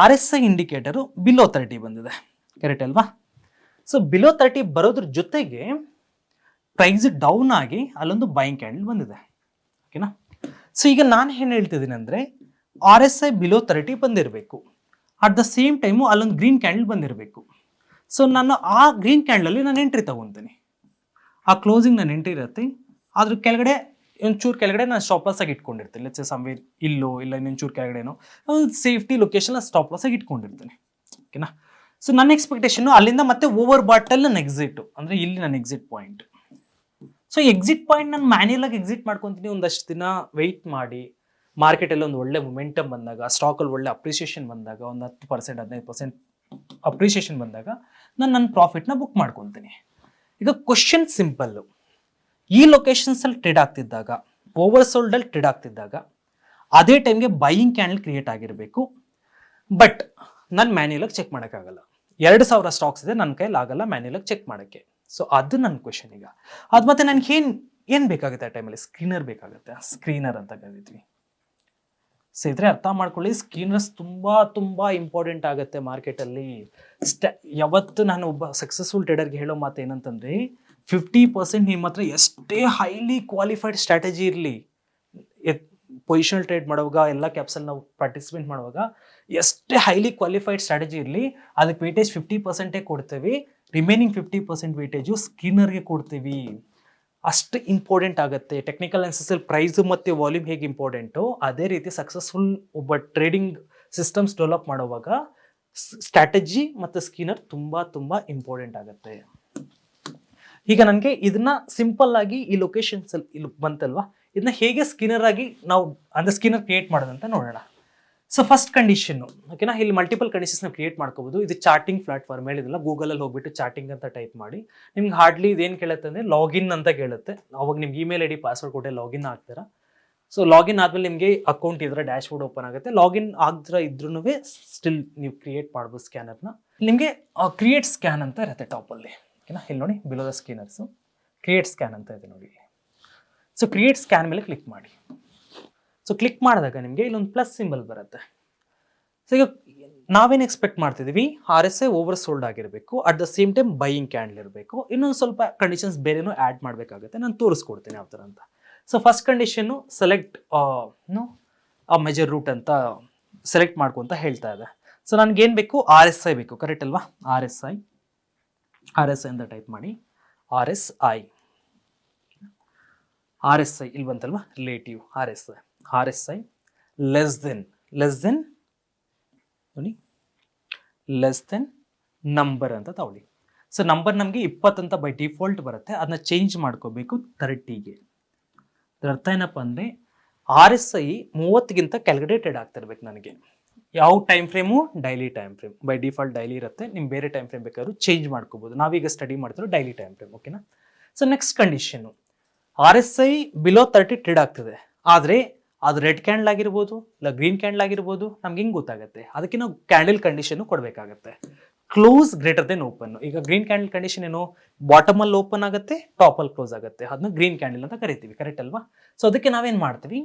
R S I indicator below thirty ಬಂದಿದೆ. ಕರೆಕ್ಟ್ ಅಲ್ವಾ? ಸೊ ಬಿಲೋ ತರ್ಟಿ ಬರೋದ್ರ ಜೊತೆಗೆ ಪ್ರೈಸ್ ಡೌನ್ ಆಗಿ ಅಲ್ಲೊಂದು ಬೈಂಗ್ ಕ್ಯಾಂಡಲ್ ಬಂದಿದೆ. ಓಕೆನಾ ಸೊ ಈಗ ನಾನು ಏನು ಹೇಳ್ತಿದ್ದೀನಿ ಅಂದರೆ R S I below thirty ಬಂದಿರಬೇಕು. ಅಟ್ ದ ಸೇಮ್ ಟೈಮು ಅಲ್ಲೊಂದು ಗ್ರೀನ್ ಕ್ಯಾಂಡಲ್ ಬಂದಿರಬೇಕು. ಸೊ ನಾನು ಆ ಗ್ರೀನ್ ಕ್ಯಾಂಡಲಲ್ಲಿ ನಾನು ಎಂಟ್ರಿ ತಗೊತೀನಿ. ಆ ಕ್ಲೋಸಿಂಗ್ ನಾನು ಎಂಟ್ರಿ ಇರುತ್ತೆ. ಅದ್ರ ಕೆಳಗಡೆ ಒಂಚೂರು ಕೆಳಗಡೆ ನಾನು ಸ್ಟಾಪ್ ಲಾಸ್ ಆಗಿ ಇಟ್ಕೊಂಡಿರ್ತೀನಿ. ಲೆಟ್ಸ್ ಸಮ್ವೇರ್ ಇಲ್ಲೋ ಇಲ್ಲ ಇನ್ನೊಂಚೂರು ಕೆಳಗಡೆನೋ ಒಂದು ಸೇಫ್ಟಿ ಲೊಕೇಶನ್ ಸ್ಟಾಪ್ ಲಾಸ್ ಆಗಿ ಇಟ್ಕೊಂಡಿರ್ತೀನಿ. ಓಕೆನಾ ಸೊ ನನ್ನ ಎಕ್ಸ್ಪೆಕ್ಟೇಷನ್ ಅಲ್ಲಿಂದ ಮತ್ತೆ ಓವರ್ ಬಾಟಲ್ ನನ್ನ ಎಕ್ಸಿಟ್ ಅಂದರೆ ಇಲ್ಲಿ ನನ್ನ exit point so exit point ನಾನು ಮ್ಯಾನ್ಯಲ್ ಆಗಿ ಎಕ್ಸಿಟ್ ಮಾಡ್ಕೊತೀನಿ. ಒಂದಷ್ಟು ದಿನ ವೆಯ್ಟ್ ಮಾಡಿ ಮಾರ್ಕೆಟಲ್ಲಿ ಒಂದು ಒಳ್ಳೆ ಮೊಮೆಂಟಮ್ ಬಂದಾಗ ಸ್ಟಾಕಲ್ಲಿ ಒಳ್ಳೆ ಅಪ್ರಿಸಿಯೇಷನ್ ಬಂದಾಗ, ಒಂದು ಹತ್ತು ಪರ್ಸೆಂಟ್ ಹದಿನೈದು ಪರ್ಸೆಂಟ್ ಅಪ್ರಿಸಿಯೇಷನ್ ಬಂದಾಗ, ನಾನು ನನ್ನ ಪ್ರಾಫಿಟ್ನ ಬುಕ್ ಮಾಡ್ಕೊತೀನಿ. ಈಗ ಕ್ವಶನ್ ಸಿಂಪಲ್ಲು ಈ ಲೊಕೇಶನ್ಸಲ್ಲಿ ಟ್ರೇಡ್ ಆಗ್ತಿದ್ದಾಗ ಓವರ್ ಸೋಲ್ಡಲ್ಲಿ ಟ್ರೇಡ್ ಆಗ್ತಿದ್ದಾಗ, ಅದೇ ಟೈಮ್ಗೆ ಬೈಯಿಂಗ್ ಕ್ಯಾಂಡಲ್ ಕ್ರಿಯೇಟ್ ಆಗಿರಬೇಕು. ಬಟ್ ನಾನು ಮ್ಯಾನ್ಯಲಾಗಿ ಚೆಕ್ ಮಾಡೋಕ್ಕಾಗಲ್ಲ. ಎರಡು ಸಾವಿರ ಸ್ಟಾಕ್ಸ್ ಇದೆ ನನ್ನ ಕೈಯಲ್ಲಿ ಆಗಲ್ಲ ಮ್ಯಾನ್ಯಲಾಗಿ ಚೆಕ್ ಮಾಡೋಕ್ಕೆ. ಸೊ ಅದು ನನ್ನ ಕ್ವಶನ್ ಈಗ. ಅದು ಮತ್ತೆ ನನಗೆ ಏನು ಏನು ಬೇಕಾಗುತ್ತೆ ಆ ಟೈಮಲ್ಲಿ ಸ್ಕ್ರೀನರ್ ಬೇಕಾಗುತ್ತೆ. ಸ್ಕ್ರೀನರ್ ಅಂತ ಕರಿತೀವಿ ಸೊ ಇದ್ರೆ ಅರ್ಥ ಮಾಡ್ಕೊಳ್ಳಿ ಸ್ಕ್ರೀನರ್ಸ್ ತುಂಬ ತುಂಬ ಇಂಪಾರ್ಟೆಂಟ್ ಆಗುತ್ತೆ ಮಾರ್ಕೆಟಲ್ಲಿ ಸ್ಟ, ಯಾವತ್ತು ನಾನು ಒಬ್ಬ ಸಕ್ಸಸ್ಫುಲ್ ಟ್ರೇಡರ್ಗೆ ಹೇಳೋ ಮಾತು ಏನಂತಂದರೆ ಫಿಫ್ಟಿ ಪರ್ಸೆಂಟ್ ನಿಮ್ಮ ಹತ್ರ ಎಷ್ಟೇ ಹೈಲಿ ಕ್ವಾಲಿಫೈಡ್ ಸ್ಟ್ರಾಟಜಿ ಇರಲಿ ಪೊಸಿಷನಲ್ ಟ್ರೇಡ್ ಮಾಡುವಾಗ, ಎಲ್ಲ ಕ್ಯಾಪ್ಸಲ್ ನಾವು ಪಾರ್ಟಿಸಿಪೇಟ್ ಮಾಡುವಾಗ, ಎಷ್ಟೇ ಹೈಲಿ ಕ್ವಾಲಿಫೈಡ್ ಸ್ಟ್ರಾಟಜಿ ಇರಲಿ, ಅದಕ್ಕೆ ವೇಟೇಜ್ ಫಿಫ್ಟಿ ಪರ್ಸೆಂಟೇ ಕೊಡ್ತೀವಿ. ರಿಮೈನಿಂಗ್ ಫಿಫ್ಟಿ ಪರ್ಸೆಂಟ್ ವೇಟೇಜು ಸ್ಕಿನ್ನರ್ಗೆ ಕೊಡ್ತೀವಿ. ಅಷ್ಟು ಇಂಪಾರ್ಟೆಂಟ್ ಆಗುತ್ತೆ. ಟೆಕ್ನಿಕಲ್ ಅನಾಲಿಸಿಸಲ್ಲಿ ಪ್ರೈಸು ಮತ್ತು ವಾಲ್ಯೂಮ್ ಹೇಗೆ ಇಂಪಾರ್ಟೆಂಟು ಅದೇ ರೀತಿ ಸಕ್ಸಸ್ಫುಲ್ ಒಬ್ಬ ಟ್ರೇಡಿಂಗ್ ಸಿಸ್ಟಮ್ಸ್ ಡೆವಲಪ್ ಮಾಡುವಾಗ ಸ್ಟ್ರಾಟಜಿ ಮತ್ತು ಸ್ಕಿನ್ನರ್ ತುಂಬ ತುಂಬ ಇಂಪಾರ್ಟೆಂಟ್ ಆಗುತ್ತೆ. ಈಗ ನನಗೆ ಇದನ್ನ ಸಿಂಪಲ್ ಆಗಿ ಈ ಲೊಕೇಶನ್ಸ್ ಇಲ್ಲಿ ಬಂತಲ್ವಾ? ಇದನ್ನ ಹೇಗೆ ಸ್ಕಿನ್ನರ್ ಆಗಿ ನಾವು, ಅಂದ್ರೆ ಸ್ಕಿನ್ನರ್ ಕ್ರಿಯೇಟ್ ಮಾಡೋದಂತ ನೋಡೋಣ. ಸೊ ಫಸ್ಟ್ ಕಂಡೀಷನ್ನು ಓಕೆನಾ ಇಲ್ಲಿ ಮಲ್ಟಿಪಲ್ ಕಂಡೀಷನ್ಸ್ನ ಕ್ರಿಯೇಟ್ ಮಾಡ್ಕೋಬೋದು. ಇದು ಚಾಟಿಂಗ್ ಪ್ಲಾಟ್ಫಾರ್ಮ್ ಹೇಳಿದಿಲ್ಲ ಗೂಗಲಲ್ಲಿ ಹೋಗ್ಬಿಟ್ಟು ಚಾಟಿಂಗ್ ಅಂತ ಟೈಪ್ ಮಾಡಿ. ನಿಮ್ಗೆ ಹಾರ್ಡ್ಲಿ ಇದೇನು ಕೇಳುತ್ತೆ ಅಂದರೆ ಲಾಗಿನ್ ಅಂತ ಕೇಳುತ್ತೆ. ಅವಾಗ ನಿಮ್ಗೆ ಇಮೇಲ್ ಐ ಡಿ ಪಾಸ್ವರ್ಡ್ ಕೊಟ್ಟೆ ಲಾಗಿನ್ ಆಗ್ತೀರಾ. ಸೊ ಲಾಗಿನ್ ಆದಮೇಲೆ ನಿಮಗೆ ಅಕೌಂಟ್ ಇದ್ರೆ ಡ್ಯಾಶ್ ಬೋರ್ಡ್ ಓಪನ್ ಆಗುತ್ತೆ. ಲಾಗಿನ್ ಆಗದ್ರ ಇದ್ರೂ ಸ್ಟಿಲ್ ನೀವು ಕ್ರಿಯೇಟ್ ಮಾಡ್ಬೋದು ಸ್ಕ್ಯಾನರ್ನ ನಿಮಗೆ ಕ್ರಿಯೇಟ್ ಸ್ಕ್ಯಾನ್ ಅಂತ ಇರುತ್ತೆ ಟಾಪಲ್ಲಿ ಓಕೆನಾ ಇಲ್ಲಿ ನೋಡಿ below the scanners create scan ಅಂತ ಇದೆ ನೋಡಿ. ಸೊ ಕ್ರಿಯೇಟ್ ಸ್ಕ್ಯಾನ್ ಮೇಲೆ ಕ್ಲಿಕ್ ಮಾಡಿ. ಸೊ ಕ್ಲಿಕ್ ಮಾಡಿದಾಗ ನಿಮಗೆ ಇಲ್ಲೊಂದು ಪ್ಲಸ್ ಸಿಂಬಲ್ ಬರುತ್ತೆ. ಸೊ ಈಗ ನಾವೇನು ಎಕ್ಸ್ಪೆಕ್ಟ್ ಮಾಡ್ತಿದ್ದೀವಿ R S I over sold ಆಗಿರಬೇಕು. At the same time buying candle ಇರಬೇಕು. ಇನ್ನೊಂದು ಸ್ವಲ್ಪ ಕಂಡೀಷನ್ಸ್ ಬೇರೆನೂ ಆ್ಯಡ್ ಮಾಡಬೇಕಾಗುತ್ತೆ. ನಾನು ತೋರಿಸ್ಕೊಡ್ತೀನಿ ಯಾವ ಥರ ಅಂತ. So first condition select measure root ಅಂತ ಸೆಲೆಕ್ಟ್ ಮಾಡ್ಕೊಂತ ಹೇಳ್ತಾ ಇದೆ. ಸೊ ನನಗೇನು ಬೇಕು? ಆರ್ ಎಸ್ ಐ ಬೇಕು. ಕರೆಕ್ಟ್ ಅಲ್ವಾ? R S I R S I ಅಂತ ಟೈಪ್ ಮಾಡಿ. R S I R S I ಇಲ್ಲಿ ಬಂತಲ್ವಾ? Relative R S I R S I less than less than ನೋಡಿ. ಲೆಸ್ ದೆನ್ ನಂಬರ್ ಅಂತ ತಗೊಳ್ಳಿ. So number ನಮಗೆ ಇಪ್ಪತ್ತಂತ by default ಬರುತ್ತೆ. ಅದನ್ನ change ಮಾಡ್ಕೋಬೇಕು ತರ್ಟಿಗೆ ಅದರ ಅರ್ಥ ಏನಪ್ಪ ಅಂದರೆ ಆರ್ ಎಸ್ ಐ ಮೂವತ್ತಿಗಿಂತ ಕ್ಯಾಲ್ಕುಲೇಟೆಡ್ ಆಗ್ತಿರ್ಬೇಕು ನನಗೆ. ಯಾವ time frame daily time frame by default daily ಇರುತ್ತೆ. ನಿಮ್ಮ ಬೇರೆ ಟೈಮ್ ಫ್ರೇಮ್ ಬೇಕಾದ್ರೂ ಚೇಂಜ್ ಮಾಡ್ಕೋಬೋದು. ನಾವೀಗ ಸ್ಟಡಿ ಮಾಡ್ತಿರೋ ಡೈಲಿ ಟೈಮ್ ಫ್ರೇಮ್ ಓಕೆನಾ so next condition R S I below thirty trade ಆಗ್ತದೆ. ಆದರೆ, ಅದು ರೆಡ್ ಕ್ಯಾಂಡಲ್ ಆಗಿರ್ಬೋದು, ಇಲ್ಲ ಗ್ರೀನ್ ಕ್ಯಾಂಡಲ್ ಆಗಿರ್ಬೋದು, ನಮ್ಗೆ ಹಿಂಗೆ ಗೊತ್ತಾಗುತ್ತೆ. ಅದಕ್ಕೆ ನಾವು ಕ್ಯಾಂಡಲ್ ಕಂಡೀಷನ್ ಕೊಡಬೇಕಾಗತ್ತೆ. ಕ್ಲೋಸ್ ಗ್ರೇಟರ್ ದೆನ್ ಓಪನ್ ಈಗ ಗ್ರೀನ್ ಕ್ಯಾಂಡಲ್ ಕಂಡೀಷನ್ ಏನು? ಬಾಟಮಲ್ಲಿ ಓಪನ್ ಆಗುತ್ತೆ ಟಾಪಲ್ಲಿ ಕ್ಲೋಸ್ ಆಗುತ್ತೆ. ಅದನ್ನ ಗ್ರೀನ್ ಕ್ಯಾಂಡಲ್ ಅಂತ ಕರಿತೀವಿ. ಕರೆಕ್ಟ್ ಅಲ್ವಾ? ಸೊ ಅದಕ್ಕೆ ನಾವೇನು ಮಾಡ್ತೀವಿ?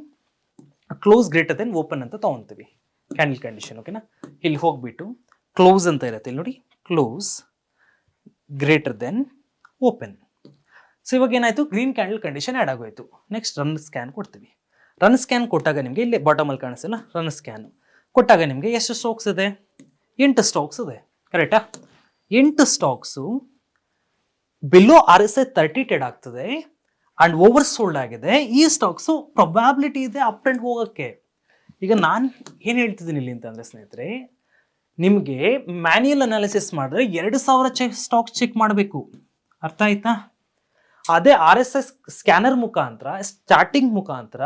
ಕ್ಲೋಸ್ ಗ್ರೇಟರ್ ದೆನ್ ಓಪನ್ ಅಂತ ತೊಗೊತೀವಿ. ಕ್ಯಾಂಡಲ್ ಕಂಡೀಷನ್ ಓಕೆನಾ ಇಲ್ಲಿ ಹೋಗ್ಬಿಟ್ಟು ಕ್ಲೋಸ್ ಅಂತ ಇರುತ್ತೆ. ಇಲ್ಲಿ ನೋಡಿ close greater than open so ಇವಾಗ ಏನಾಯಿತು? ಗ್ರೀನ್ ಕ್ಯಾಂಡಲ್ ಕಂಡೀಷನ್ ಆ್ಯಡ್ ಆಗೋಯ್ತು. ನೆಕ್ಸ್ಟ್ ರನ್ ಸ್ಕ್ಯಾನ್ ಕೊಡ್ತೀವಿ. ರನ್ ಸ್ಕ್ಯಾನ್ ಕೊಟ್ಟಾಗ ನಿಮಗೆ ಇಲ್ಲಿ ಬಾಟಮಲ್ಲಿ ಕಾಣಿಸಲ್ಲ ರನ್ ಸ್ಕ್ಯಾನ್ ಕೊಟ್ಟಾಗ ನಿಮಗೆ ಎಷ್ಟು ಸ್ಟಾಕ್ಸ್ ಇದೆ? ಎಂಟು ಸ್ಟಾಕ್ಸ್ ಇದೆ. ಕರೆಕ್ಟಾ ಎಂಟು stocks below R S I thirty Ted ಆಗ್ತದೆ. ಆ್ಯಂಡ್ ಓವರ್ ಸೋಲ್ಡ್ ಆಗಿದೆ. ಈ ಸ್ಟಾಕ್ಸು ಪ್ರೊಬ್ಯಾಬಿಲಿಟಿ ಇದೆ ಅಪ್ ಆ್ಯಂಡ್ ಹೋಗೋಕ್ಕೆ. ಈಗ ನಾನು ಏನು ಹೇಳ್ತಿದ್ದೀನಿ ಇಲ್ಲಿ ಅಂತಂದರೆ ಸ್ನೇಹಿತರೆ, ನಿಮಗೆ ಮ್ಯಾನ್ಯಲ್ ಅನಾಲಿಸಿಸ್ ಮಾಡಿದ್ರೆ ಎರಡು ಸಾವಿರ ಚೆಕ್ ಸ್ಟಾಕ್ ಚೆಕ್ ಮಾಡಬೇಕು. ಅರ್ಥ ಆಯ್ತಾ? ಅದೇ ಆರ್ ಎಸ್ ಎಸ್ ಸ್ಕ್ಯಾನರ್ ಮುಖಾಂತರ ಸ್ಟಾರ್ಟಿಂಗ್ ಮುಖಾಂತರ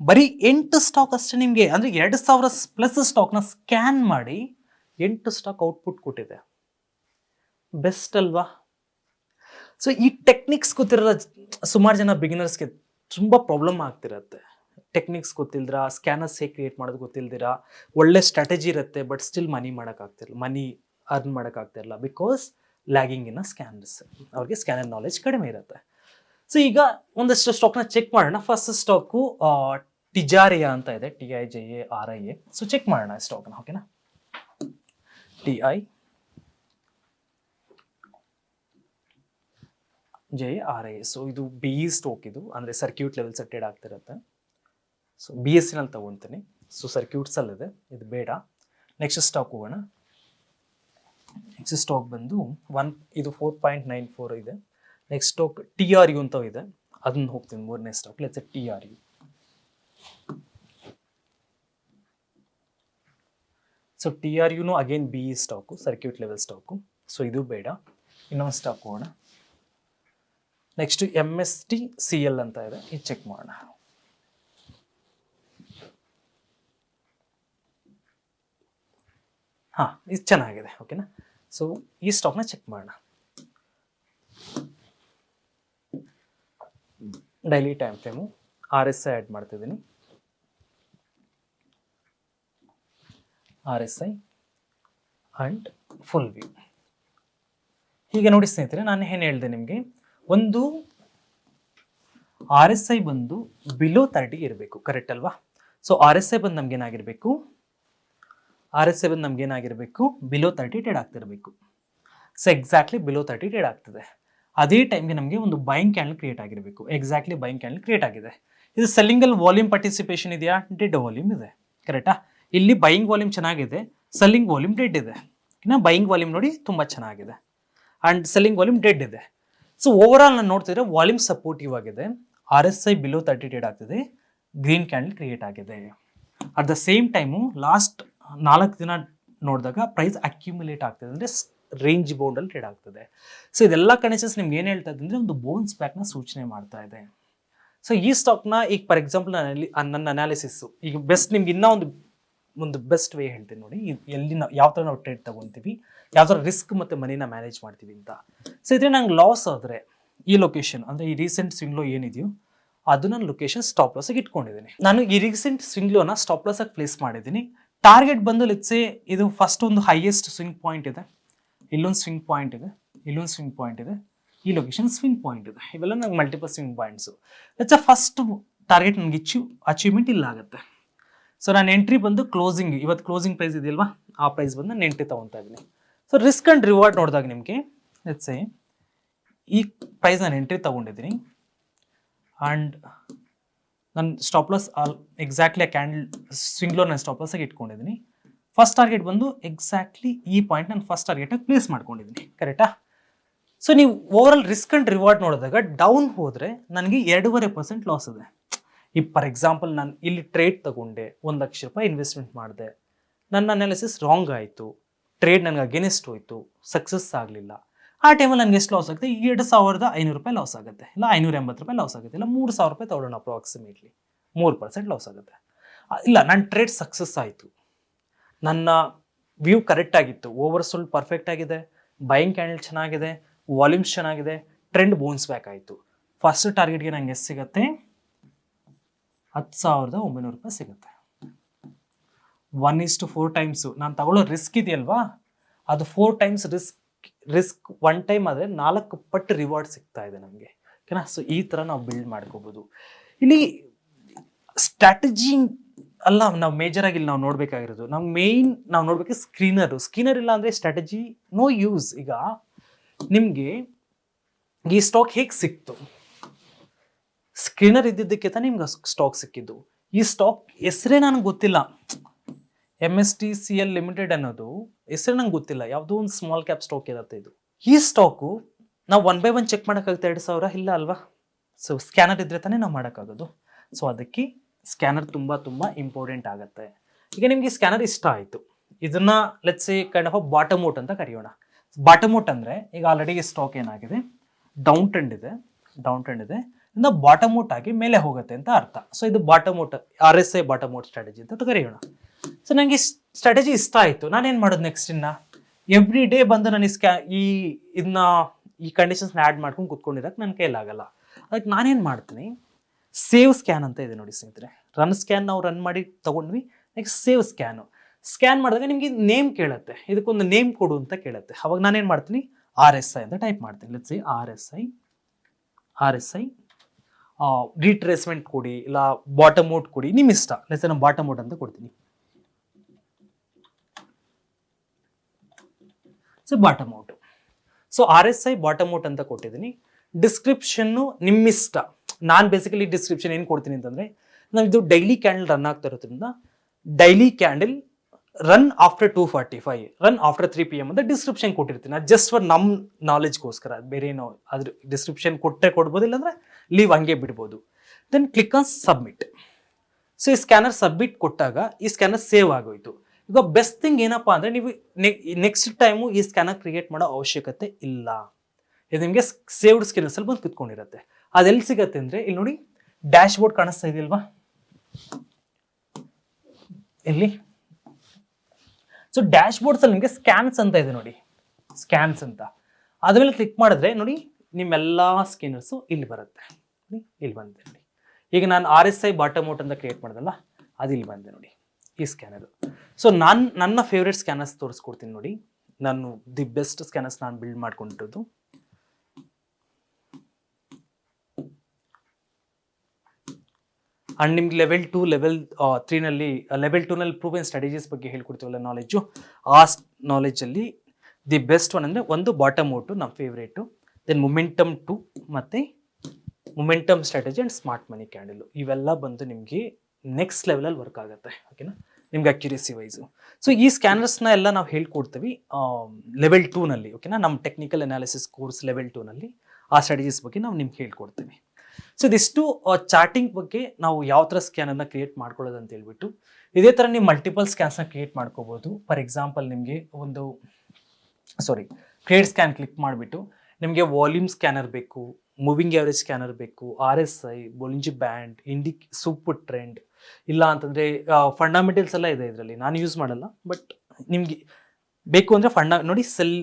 ಬರೀ ಎಂಟು ಸ್ಟಾಕ್ ಅಷ್ಟೇ ನಿಮಗೆ. ಅಂದರೆ ಎರಡು ಸಾವಿರ ಪ್ಲಸ್ ಸ್ಟಾಕ್ನ ಸ್ಕ್ಯಾನ್ ಮಾಡಿ ಎಂಟು ಸ್ಟಾಕ್ ಔಟ್ಪುಟ್ ಕೊಟ್ಟಿದೆ. ಬೆಸ್ಟ್ ಅಲ್ವಾ? ಸೊ ಈ ಟೆಕ್ನಿಕ್ಸ್ ಗೊತ್ತಿರೋ ಸುಮಾರು ಜನ ಬಿಗಿನರ್ಸ್ಗೆ ತುಂಬ ಪ್ರಾಬ್ಲಮ್ ಆಗ್ತಿರತ್ತೆ. ಟೆಕ್ನಿಕ್ಸ್ ಗೊತ್ತಿಲ್ದ್ರ? ಸ್ಕ್ಯಾನರ್ಸ್ ಹೇಗೆ ಕ್ರಿಯೇಟ್ ಮಾಡೋದು ಗೊತ್ತಿಲ್ದಿರ? ಒಳ್ಳೆ ಸ್ಟ್ರಾಟಜಿ ಇರುತ್ತೆ ಬಟ್ ಸ್ಟಿಲ್ ಮನಿ ಮಾಡೋಕ್ಕಾಗ್ತಿಲ್ಲ ಮನಿ ಅರ್ನ್ ಮಾಡೋಕ್ಕಾಗ್ತಿರಲ್ಲ ಬಿಕಾಸ್ ಲ್ಯಾಗಿಂಗ್ ಇನ್ ಸ್ಕ್ಯಾನರ್ಸ್ ಅವ್ರಿಗೆ ಸ್ಕ್ಯಾನರ್ ನಾಲೆಜ್ ಕಡಿಮೆ ಇರುತ್ತೆ. ಸೊ ಈಗ ಒಂದಷ್ಟು ಸ್ಟಾಕ್ನ ಚೆಕ್ ಮಾಡೋಣ. ಫಸ್ಟ್ ಸ್ಟಾಕು ಟಿಜಾರಿಯಾ ಅಂತ ಇದೆ T I J A R I A so check ಮಾಡೋಣ ಸ್ಟಾಕ್ನ ಓಕೆನಾ T I J R I so ಇದು ಬಿ ಸ್ಟೋಕ್ ಇದು, ಅಂದರೆ ಸರ್ಕ್ಯೂಟ್ ಲೆವೆಲ್ ಸೆಟೆಡ್ ಆಗ್ತಿರುತ್ತೆ. ಸೊ ಬಿ ಎಸ್ ಸಿನಲ್ಲಿ ತೊಗೊತೀನಿ ಸೊ ಸರ್ಕ್ಯೂಟ್ಸಲ್ಲಿದೆ ಇದು. ಬೇಡ. ನೆಕ್ಸ್ಟ್ ಸ್ಟಾಕ್ ಹೋಗೋಣ. ನೆಕ್ಸ್ಟ್ ಸ್ಟಾಕ್ ಬಂದು ಒನ್ ಇದು ಫೋರ್ ಪಾಯಿಂಟ್ ನೈನ್ ಫೋರ್ ಇದೆ. Next stock T R U ಅಂತ ಇದೆ. ಅದನ್ನ ಹೋಗ್ತೀನಿ ಮೂರನೇ stock let's T R U so T R ಯುನು again B E stock circuit level stock so ಇದು ಬೇಡ. ಇನ್ನೊಂದು ಸ್ಟಾಕ್ ಹೋಗೋಣ. Next M S T C L ಅಂತ ಇದೆ. ಇದು ಚೆಕ್ ಮಾಡೋಣ. ಹಾಂ, ಇದು ಚೆನ್ನಾಗಿದೆ ಓಕೆನಾ ಸೊ ಈ ಸ್ಟಾಕ್ನ ಚೆಕ್ ಮಾಡೋಣ. Daily time frame R S I add ಮಾಡ್ತಿದ್ದೀನಿ. R S I and full view ಹೀಗೆ ನೋಡಿ ಸ್ನೇಹಿತರೆ, ನಾನು ಏನು ಹೇಳಿದೆ ನಿಮಗೆ? ಒಂದು ಆರ್ ಎಸ್ ಐ ಬಂದು ಬಿಲೋ ತರ್ಟಿ ಇರಬೇಕು ಕರೆಕ್ಟ್ ಅಲ್ವಾ? ಸೊ ಆರ್ ಎಸ್ ಐ ಬಂದು ನಮ್ಗೇನಾಗಿರಬೇಕು ಆರ್ ಎಸ್ ಸೆವೆನ್ ನಮ್ಗೇನಾಗಿರಬೇಕು ಬಿಲೋ ತರ್ಟಿ ಟೆಡ್ ಆಗ್ತಿರಬೇಕು. ಸೊ ಎಕ್ಸಾಕ್ಟ್ಲಿ ಬಿಲೋ ತರ್ಟಿ ಟೆಡ್ ಆಗ್ತದೆ. ಅದೇ ಟೈಮ್ಗೆ ನಮಗೆ ಒಂದು ಬೈಂಗ್ ಕ್ಯಾಂಡಲ್ ಕ್ರಿಯೇಟ್ ಆಗಿರಬೇಕು. ಎಕ್ಸಾಕ್ಟ್ಲಿ ಬೈಂಗ್ ಕ್ಯಾಂಡಲ್ ಕ್ರಿಯೇಟ್ ಆಗಿದೆ. ಇದು ಸೆಲ್ಲಿಂಗಲ್ಲಿ ವಾಲ್ಯೂಮ್ ಪಾರ್ಟಿಸಿಪೇಷನ್ ಇದೆಯಾ? ಡೆಡ್ ವಾಲ್ಯೂಮ್ ಇದೆ. ಕರೆಕ್ಟಾ ಇಲ್ಲಿ ಬೈಯಿಂಗ್ ವಾಲ್ಯೂಮ್ ಚೆನ್ನಾಗಿದೆ ಸೆಲ್ಲಿಂಗ್ ವಾಲ್ಯೂಮ್ ಡೆಡ್ ಇದೆ. ಇನ್ನು ಬೈಯಿಂಗ್ ವಾಲ್ಯೂಮ್ ನೋಡಿ ತುಂಬ ಚೆನ್ನಾಗಿದೆ. ಆ್ಯಂಡ್ ಸೆಲ್ಲಿಂಗ್ ವಾಲ್ಯೂಮ್ ಡೆಡ್ ಇದೆ. ಸೊ ಓವರ್ ಆಲ್ ನಾನು ನೋಡ್ತಿದ್ರೆ ವಾಲ್ಯೂಮ್ ಸಪೋರ್ಟಿವ್ ಆಗಿದೆ. R S I below thirty Ted ಆಗ್ತಿದೆ. ಗ್ರೀನ್ ಕ್ಯಾಂಡಲ್ ಕ್ರಿಯೇಟ್ ಆಗಿದೆ. At the same time last ನಾಲ್ಕು ದಿನ ನೋಡಿದಾಗ ಪ್ರೈಸ್ ಅಕ್ಯುಮುಲೇಟ್ ಆಗ್ತದೆ. ಅಂದರೆ ರೇಂಜ್ ಬೌಂಡಲ್ಲಿ ಟ್ರೇಡ್ ಆಗ್ತದೆ. ಸೊ ಇದೆಲ್ಲ ಕಂಡೀಷನ್ಸ್ ನಿಮ್ಗೆ ಏನು ಹೇಳ್ತಾ ಇದೆ ಅಂದರೆ ಒಂದು ಬೋನ್ಸ್ ಬ್ಯಾಕ್ನ ಸೂಚನೆ ಮಾಡ್ತಾ ಇದೆ. ಸೊ ಈ ಸ್ಟಾಕ್ನ ಈಗ ಫಾರ್ ಎಕ್ಸಾಂಪಲ್ ನನ್ನ ನನ್ನ ಅನಾಲಿಸಿಸ್ಸು ಈಗ ಬೆಸ್ಟ್ ನಿಮ್ಗೆ ಇನ್ನೂ ಒಂದು ಒಂದು ಬೆಸ್ಟ್ ವೇ ಹೇಳ್ತೀನಿ ನೋಡಿ. ಎಲ್ಲಿ ನಾವು ಯಾವ ಥರ ನಾವು ಟ್ರೇಡ್ ತಗೊತೀವಿ, ಯಾವ ಥರ ರಿಸ್ಕ್ ಮತ್ತು ಮನಿನ ಮ್ಯಾನೇಜ್ ಮಾಡ್ತೀವಿ ಅಂತ. ಸೊ ಇದ್ರೆ ನಂಗೆ ಲಾಸ್ ಆದರೆ, ಈ ಲೊಕೇಶನ್ ಅಂದರೆ ಈ ರೀಸೆಂಟ್ ಸ್ವಿಂಗ್ಲೋ ಏನಿದೆಯೋ ಅದು ನನ್ನ ಲೊಕೇಶನ್ ಸ್ಟಾಪ್ ಲಾಸಿಗೆ ಇಟ್ಕೊಂಡಿದ್ದೀನಿ. ನಾನು ಈ ರೀಸೆಂಟ್ ಸ್ವಿಂಗ್ಲೋನ ಸ್ಟಾಪ್ ಲಾಸಾಗಿ ಪ್ಲೇಸ್ ಮಾಡಿದ್ದೀನಿ. ಟಾರ್ಗೆಟ್ ಬಂದು ಲೆಟ್ಸೆ ಇದು ಫಸ್ಟ್ ಒಂದು ಹೈಯೆಸ್ಟ್ ಸ್ವಿಂಗ್ ಪಾಯಿಂಟ್ ಇದೆ. ಇಲ್ಲೊಂದು ಸ್ವಿಂಗ್ ಪಾಯಿಂಟ್ ಇದೆ, ಇಲ್ಲೊಂದು ಸ್ವಿಂಗ್ ಪಾಯಿಂಟ್ ಇದೆ, ಈ ಲೊಕೇಶನ್ ಸ್ವಿಂಗ್ ಪಾಯಿಂಟ್ ಇದೆ. ಇವೆಲ್ಲ ನಂಗೆ multiple swing points let's first target ನನಗೆ ಇಚ್ಚು ಅಚೀವ್ಮೆಂಟ್ ಇಲ್ಲ ಆಗುತ್ತೆ. ಸೊ ನಾನು ಎಂಟ್ರಿ ಬಂದು ಕ್ಲೋಸಿಂಗ್ ಇವತ್ತು ಕ್ಲೋಸಿಂಗ್ ಪ್ರೈಸ್ ಇದೆಯಲ್ವಾ? ಆ ಪ್ರೈಸ್ ಬಂದು ನಾನು ಎಂಟ್ರಿ ತೊಗೊತಾ ಇದ್ದೀನಿ. ಸೊ ರಿಸ್ಕ್ ಆ್ಯಂಡ್ ರಿವಾರ್ಡ್ ನೋಡಿದಾಗ ನಿಮಗೆ ಎಸ್ ಈ ಪ್ರೈಸ್ ನಾನು ಎಂಟ್ರಿ ತೊಗೊಂಡಿದ್ದೀನಿ. ಆ್ಯಂಡ್ ನಾನು ಸ್ಟಾಪ್ ಲಾಸ್ ಆಲ್ ಎಕ್ಸಾಕ್ಟ್ಲಿ ಆ ಕ್ಯಾಂಡಲ್ ಸ್ವಿಂಗ್ಲೋ ನಾನು ಸ್ಟಾಪ್ ಲಾಸಾಗಿ ಇಟ್ಕೊಂಡಿದ್ದೀನಿ ಫಸ್ಟ್ ಟಾರ್ಗೆಟ್ ಬಂದು ಎಕ್ಸಾಕ್ಟ್ಲಿ ಈ ಪಾಯಿಂಟ್ ನಾನು ಫಸ್ಟ್ ಟಾರ್ಗೆಟಾಗಿ ಪ್ಲೇಸ್ ಮಾಡ್ಕೊಂಡಿದ್ದೀನಿ ಕರೆಕ್ಟಾ ಸೊ ನೀವು overall risk and reward ನೋಡಿದಾಗ ಡೌನ್ ಹೋದರೆ ನನಗೆ ಎರಡೂವರೆ ಪರ್ಸೆಂಟ್ ಲಾಸ್ ಇದೆ. ಈ ಫಾರ್ ಎಕ್ಸಾಂಪಲ್ ನಾನು ಇಲ್ಲಿ ಟ್ರೇಡ್ ತಗೊಂಡೆ, ಒಂದು ಲಕ್ಷ ರೂಪಾಯಿ ಇನ್ವೆಸ್ಟ್ಮೆಂಟ್ ಮಾಡಿದೆ, ನನ್ನ ಅನಾಲಿಸಿಸ್ ರಾಂಗ್ ಆಯಿತು ಟ್ರೇಡ್ ನನಗೆ ಅಗೇನೆಸ್ಟ್ ಹೋಯಿತು ಸಕ್ಸಸ್ ಆಗಲಿಲ್ಲ ಆ ಟೈಮಲ್ಲಿ ನನಗೆ ಎಷ್ಟು ಲಾಸ್ ಆಗುತ್ತೆ? ಎರಡು ಸಾವಿರದ ಐನೂರು ರೂಪಾಯಿ ಲಾಸ್ ಆಗುತ್ತೆ. ಇಲ್ಲ, ಐನೂರ ಎಂಬತ್ತು ರೂಪಾಯಿ ಲಾಸ್ ಆಗುತ್ತೆ. ಇಲ್ಲ, ಮೂರು ಸಾವಿರ ರೂಪಾಯಿ ತಗೊಳ್ಳೋಣ ಅಪ್ರಾಕ್ಸಿಮೇಟ್ಲಿ ಮೂರು ಪರ್ಸೆಂಟ್ ಲಾಸ್ ಆಗುತ್ತೆ. ಇಲ್ಲ ನನ್ನ ಟ್ರೇಡ್ ಸಕ್ಸಸ್ ಆಯಿತು. ನನ್ನ ವ್ಯೂ ಕರೆಕ್ಟ್ ಆಗಿತ್ತು. ಓವರ್ ಸೋಲ್ಡ್ ಪರ್ಫೆಕ್ಟ್ ಆಗಿದೆ. ಬೈಯಿಂಗ್ ಕ್ಯಾಂಡಲ್ ಚೆನ್ನಾಗಿದೆ. ವಾಲ್ಯೂಮ್ಸ್ ಚೆನ್ನಾಗಿದೆ. ಟ್ರೆಂಡ್ ಬೋನ್ಸ್ ಬ್ಯಾಕ್ ಆಯಿತು. ಫಸ್ಟ್ ಟಾರ್ಗೆಟ್ಗೆ ನಂಗೆ ಎಷ್ಟು ಸಿಗುತ್ತೆ? ಹತ್ತು ಸಾವಿರದ ಒಂಬೈನೂರು ರೂಪಾಯಿ ಸಿಗುತ್ತೆ. One is to four times ನಾನು ತಗೊಳ್ಳೋ ರಿಸ್ಕ್ ಇದೆಯಲ್ವಾ? ಅದು four times risk risk one time ಆದರೆ ನಾಲ್ಕು ಪಟ್ಟು ರಿವಾರ್ಡ್ ಸಿಗ್ತಾ ಇದೆ ನಮಗೆ. ಓಕೆನಾ? ಸೊ ಈ ಥರ ನಾವು ಬಿಲ್ಡ್ ಮಾಡ್ಕೋಬೋದು. ಇಲ್ಲಿ ಸ್ಟ್ರಾಟಜಿ ಅಲ್ಲ, ನಾವು ಮೇಜರ್ ಆಗಿ ಇಲ್ಲಿ ನಾವು ನೋಡಬೇಕಾಗಿರೋದು. ನಾವು ಮೇಯ್ನ್ ನಾವು ನೋಡ್ಬೇಕು ಸ್ಕ್ರೀನರು ಸ್ಕ್ರೀನರ್ ಇಲ್ಲ ಅಂದರೆ ಸ್ಟ್ರಾಟಜಿ ನೋ ಯೂಸ್ ಈಗ ನಿಮಗೆ ಈ ಸ್ಟಾಕ್ ಹೇಗೆ ಸಿಕ್ತು? ಸ್ಕ್ರೀನರ್ ಇದ್ದಿದ್ದಕ್ಕೆ ತಾನೇ ನಿಮ್ಗೆ ಸ್ಟಾಕ್ ಸಿಕ್ಕಿದ್ದು. ಈ ಸ್ಟಾಕ್ ಹೆಸರೇ ನನಗೆ ಗೊತ್ತಿಲ್ಲ. M S T C L limited ಅನ್ನೋದು ಹೆಸರು ನಂಗೆ ಗೊತ್ತಿಲ್ಲ. ಯಾವುದೋ ಒಂದು ಸ್ಮಾಲ್ ಕ್ಯಾಪ್ ಸ್ಟಾಕ್ ಇರುತ್ತೆ ಇದು. ಈ ಸ್ಟಾಕು ನಾವು ಒನ್ ಬೈ ಒನ್ ಚೆಕ್ ಮಾಡೋಕ್ಕಾಗುತ್ತೆ ಎರಡು ಸಾವಿರ ಇಲ್ಲ ಅಲ್ವಾ? ಸೊ ಸ್ಕ್ಯಾನರ್ ಇದ್ರೆ ತಾನೇ ನಾವು ಮಾಡೋಕ್ಕಾಗೋದು. ಸೊ ಅದಕ್ಕೆ ಸ್ಕ್ಯಾನರ್ ತುಂಬ ತುಂಬ ಇಂಪಾರ್ಟೆಂಟ್ ಆಗುತ್ತೆ. ಈಗ ನಿಮಗೆ ಸ್ಕ್ಯಾನರ್ ಇಷ್ಟ ಆಯಿತು. ಇದನ್ನ let's kind of bottom out ಅಂತ ಕರೆಯೋಣ. ಬಾಟಮ್ ಔಟ್ ಅಂದರೆ ಈಗ ಆಲ್ರೆಡಿ ಸ್ಟಾಕ್ ಏನಾಗಿದೆ? ಡೌನ್ ಟ್ರೆಂಡ್ ಇದೆ. ಡೌನ್ ಟ್ರೆಂಡ್ ಇದೆ. ಇಂದ ಬಾಟಮ್ ಔಟ್ ಆಗಿ ಮೇಲೆ ಹೋಗುತ್ತೆ ಅಂತ ಅರ್ಥ. ಸೊ ಇದು bottom out R S I bottom out strategy ಅಂತ ಕರೆಯೋಣ. ಸೊ ನನಗೆ ಸ್ಟ್ರಾಟಜಿ ಇಷ್ಟ ಆಯಿತು. ನಾನೇನು ಮಾಡೋದು ನೆಕ್ಸ್ಟ್ ಇನ್ನ? ಎವ್ರಿ ಡೇ ಬಂದು ನಾನು ಈ ಸ್ಕ್ಯಾ ಈ ಇದನ್ನ ಈ ಕಂಡೀಷನ್ಸ್ನ ಆ್ಯಡ್ ಮಾಡ್ಕೊಂಡು ಕುತ್ಕೊಂಡಿರಕ್ಕೆ ನನ್ನ ಕೈಲಾಗಲ್ಲ ಅದಕ್ಕೆ ನಾನೇನು ಮಾಡ್ತೀನಿ? ಸೇವ್ ಸ್ಕ್ಯಾನ್ ಅಂತ ಇದೆ ನೋಡಿ ಸ್ನೇಹಿತರೆ. ರನ್ ಸ್ಕ್ಯಾನ್ ನಾವು ರನ್ ಮಾಡಿ ತಗೊಂಡ್ವಿ. ನೆಕ್ಸ್ಟ್ ಸೇವ್ ಸ್ಕ್ಯಾನು ಸ್ಕ್ಯಾನ್ ಮಾಡಿದಾಗ ನಿಮಗೆ ನೇಮ್ ಕೇಳುತ್ತೆ. ಇದಕ್ಕೊಂದು ನೇಮ್ ಕೊಡು ಅಂತ ಕೇಳುತ್ತೆ. ಅವಾಗ ನಾನೇನು ಮಾಡ್ತೀನಿ? ಆರ್ ಎಸ್ ಐ ಅಂತ ಟೈಪ್ ಮಾಡ್ತೀನಿ. Let's R S I R S I retracement ಕೊಡಿ, ಇಲ್ಲ ಬಾಟಮ್ ಔಟ್ ಕೊಡಿ. ನಿಮ್ಮ ಇಷ್ಟ ಲೆಟ್ಸ್ ನಾನು ಬಾಟಮ್ ಔಟ್ ಅಂತ ಕೊಡ್ತೀನಿ. So bottom out so R S I bottom out ಅಂತ ಕೊಟ್ಟಿದ್ದೀನಿ. ಡಿಸ್ಕ್ರಿಪ್ಷನ್ನು ನಿಮ್ಮಿಷ್ಟ. ನಾನು ಬೇಸಿಕಲಿ ಡಿಸ್ಕ್ರಿಪ್ಷನ್ ಏನು ಕೊಡ್ತೀನಿ ಅಂತಂದರೆ, ನಾವು ಇದು ಡೈಲಿ ಕ್ಯಾಂಡಲ್ ರನ್ ಆಗ್ತಾ ಇರೋದ್ರಿಂದ daily candle run after two forty five run after three P M ಅಂತ ಡಿಸ್ಕ್ರಿಪ್ಷನ್ ಕೊಟ್ಟಿರ್ತೀನಿ. ಅದು ಜಸ್ಟ್ ಫಾರ್ ನಮ್ಮ ನಾಲೆಜ್ಗೋಸ್ಕರ ಬೇರೆ ಏನೋ ಅದ್ರ ಡಿಸ್ಕ್ರಿಪ್ಷನ್ ಕೊಟ್ಟರೆ ಕೊಡ್ಬೋದು, ಇಲ್ಲಾಂದ್ರೆ ಲೀವ್ ಹಂಗೆ ಬಿಡ್ಬೋದು. Then click on submit so ಈ ಸ್ಕ್ಯಾನರ್ ಸಬ್ಮಿಟ್ ಕೊಟ್ಟಾಗ ಈ ಸ್ಕ್ಯಾನರ್ ಸೇವ್ ಆಗೋಯ್ತು. ಈಗ ಬೆಸ್ಟ್ ಥಿಂಗ್ ಏನಪ್ಪ ಅಂದರೆ ನೀವು ನೆಕ್ಸ್ಟ್ ಟೈಮು ಈ ಸ್ಕ್ಯಾನರ್ ಕ್ರಿಯೇಟ್ ಮಾಡೋ ಅವಶ್ಯಕತೆ ಇಲ್ಲ. ಇದು ನಿಮಗೆ ಸೇವ್ಡ್ ಸ್ಕ್ಯಾನರ್ಸ್ ಅಲ್ಲಿ ಬಂದು ಕುತ್ಕೊಂಡಿರುತ್ತೆ. ಅದೆಲ್ಲಿ ಸಿಗತ್ತೆ ಅಂದರೆ ಇಲ್ಲಿ ನೋಡಿ ಡ್ಯಾಶ್ ಬೋರ್ಡ್ ಕಾಣಿಸ್ತಾ ಇದೆಯಲ್ವಾ? ಇಲ್ಲಿ ಸೊ ಡ್ಯಾಶ್ ಬೋರ್ಡ್ಸಲ್ಲಿ ನಿಮಗೆ ಸ್ಕ್ಯಾನ್ಸ್ ಅಂತ ಇದೆ ನೋಡಿ. ಸ್ಕ್ಯಾನ್ಸ್ ಅಂತ. ಅದ್ರ ಮೇಲೆ ಕ್ಲಿಕ್ ಮಾಡಿದ್ರೆ ನೋಡಿ ನಿಮ್ಮೆಲ್ಲ ಸ್ಕ್ಯಾನರ್ಸು ಇಲ್ಲಿ ಬರುತ್ತೆ. ಇಲ್ಲಿ ಬಂದಿದೆ ನೋಡಿ. ಈಗ ನಾನು R S I bottom out ಅಂತ ಕ್ರಿಯೇಟ್ ಮಾಡ್ದಲ್ಲ ಅದು ಇಲ್ಲಿ ಬಂದೆ ನೋಡಿ. ಈ ಸ್ಕ್ಯಾನರ್ ಸೊ ನಾನು, ನನ್ನ ಫೇವ್ರೆಟ್ ಸ್ಕ್ಯಾನರ್ಸ್ ತೋರಿಸ್ಕೊಡ್ತೀನಿ ನೋಡಿ. ನಾನು ದಿ ಬೆಸ್ಟ್ ಸ್ಕ್ಯಾನರ್ಸ್ ನಾನು ಬಿಲ್ಡ್ ಮಾಡ್ಕೊಂಡಿರೋದು. ಅಂಡ್ ನಿಮ್ಗೆ ಲೆವೆಲ್ ಟು ಲೆವೆಲ್ ತ್ರೀನಲ್ಲಿ ಲೆವೆಲ್ ಟೂನಲ್ಲಿ ಇನ್ ಸ್ಟ್ರಾಟಜೀಸ್ ಬಗ್ಗೆ ಹೇಳ್ಕೊಡ್ತೀವಲ್ಲ ನಾಲೆಜು ಆ ನಾಲೆಜಲ್ಲಿ ದಿ ಬೆಸ್ಟ್ ಒನ್ ಅಂದರೆ ಒಂದು ಬಾಟಮ್ ಔಟು ನಮ್ಮ ಫೇವ್ರೇಟು ದೆನ್ ಮೊಮೆಂಟಮ್ ಟು ಮತ್ತು momentum strategy and smart money candle ಇವೆಲ್ಲ ಬಂದು ನಿಮಗೆ ನೆಕ್ಸ್ಟ್ ಲೆವೆಲಲ್ಲಿ ವರ್ಕ್ ಆಗುತ್ತೆ ಓಕೆನಾ ನಿಮ್ಗೆ ಅಕ್ಯುರೇಸಿ ವೈಸು ಸೊ ಈ ಸ್ಕ್ಯಾನರ್ಸ್ನ ಎಲ್ಲ ನಾವು ಹೇಳ್ಕೊಡ್ತೀವಿ ಲೆವೆಲ್ ಟೂನಲ್ಲಿ ಓಕೆನಾ ನಮ್ಮ ಟೆಕ್ನಿಕಲ್ ಅನಾಲಿಸಿಸ್ ಕೋರ್ಸ್ ಲೆವೆಲ್ ಟೂನಲ್ಲಿ ಆ ಸ್ಟ್ರಾಟಜೀಸ್ ಬಗ್ಗೆ ನಾವು ನಿಮ್ಗೆ ಹೇಳ್ಕೊಡ್ತೀವಿ. ಸೊ ಇದಿಷ್ಟು ಚಾಟಿಂಗ್ ಬಗ್ಗೆ ನಾವು ಯಾವ ಥರ ಸ್ಕ್ಯಾನನ್ನು ಕ್ರಿಯೇಟ್ ಮಾಡ್ಕೊಳ್ಳೋದು ಅಂತ ಹೇಳ್ಬಿಟ್ಟು, ಇದೇ ಥರ ನೀವು ಮಲ್ಟಿಪಲ್ ಸ್ಕ್ಯಾನ್ಸ್ನ ಕ್ರಿಯೇಟ್ ಮಾಡ್ಕೋಬೋದು. ಫಾರ್ ಎಕ್ಸಾಂಪಲ್ ನಿಮಗೆ ಒಂದು ಸಾರಿ ಕ್ರಿಯೇಟ್ ಸ್ಕ್ಯಾನ್ ಕ್ಲಿಕ್ ಮಾಡಿಬಿಟ್ಟು, ನಿಮಗೆ ವಾಲ್ಯೂಮ್ ಸ್ಕ್ಯಾನರ್ ಬೇಕು ಮೂವಿಂಗ್ ಎವರೇಜ್ ಸ್ಕ್ಯಾನರ್ ಬೇಕು R S I Bollinger band Indi super trend ಇಲ್ಲ ಅಂತಂದರೆ ಫಂಡಮೆಂಟಲ್ಸ್ ಎಲ್ಲ ಇದೆ ಇದರಲ್ಲಿ. ನಾನು ಯೂಸ್ ಮಾಡಲ್ಲ ಬಟ್ ನಿಮಗೆ ಬೇಕು ಅಂದರೆ ಫಂಡ ನೋಡಿ ಸೆಲ್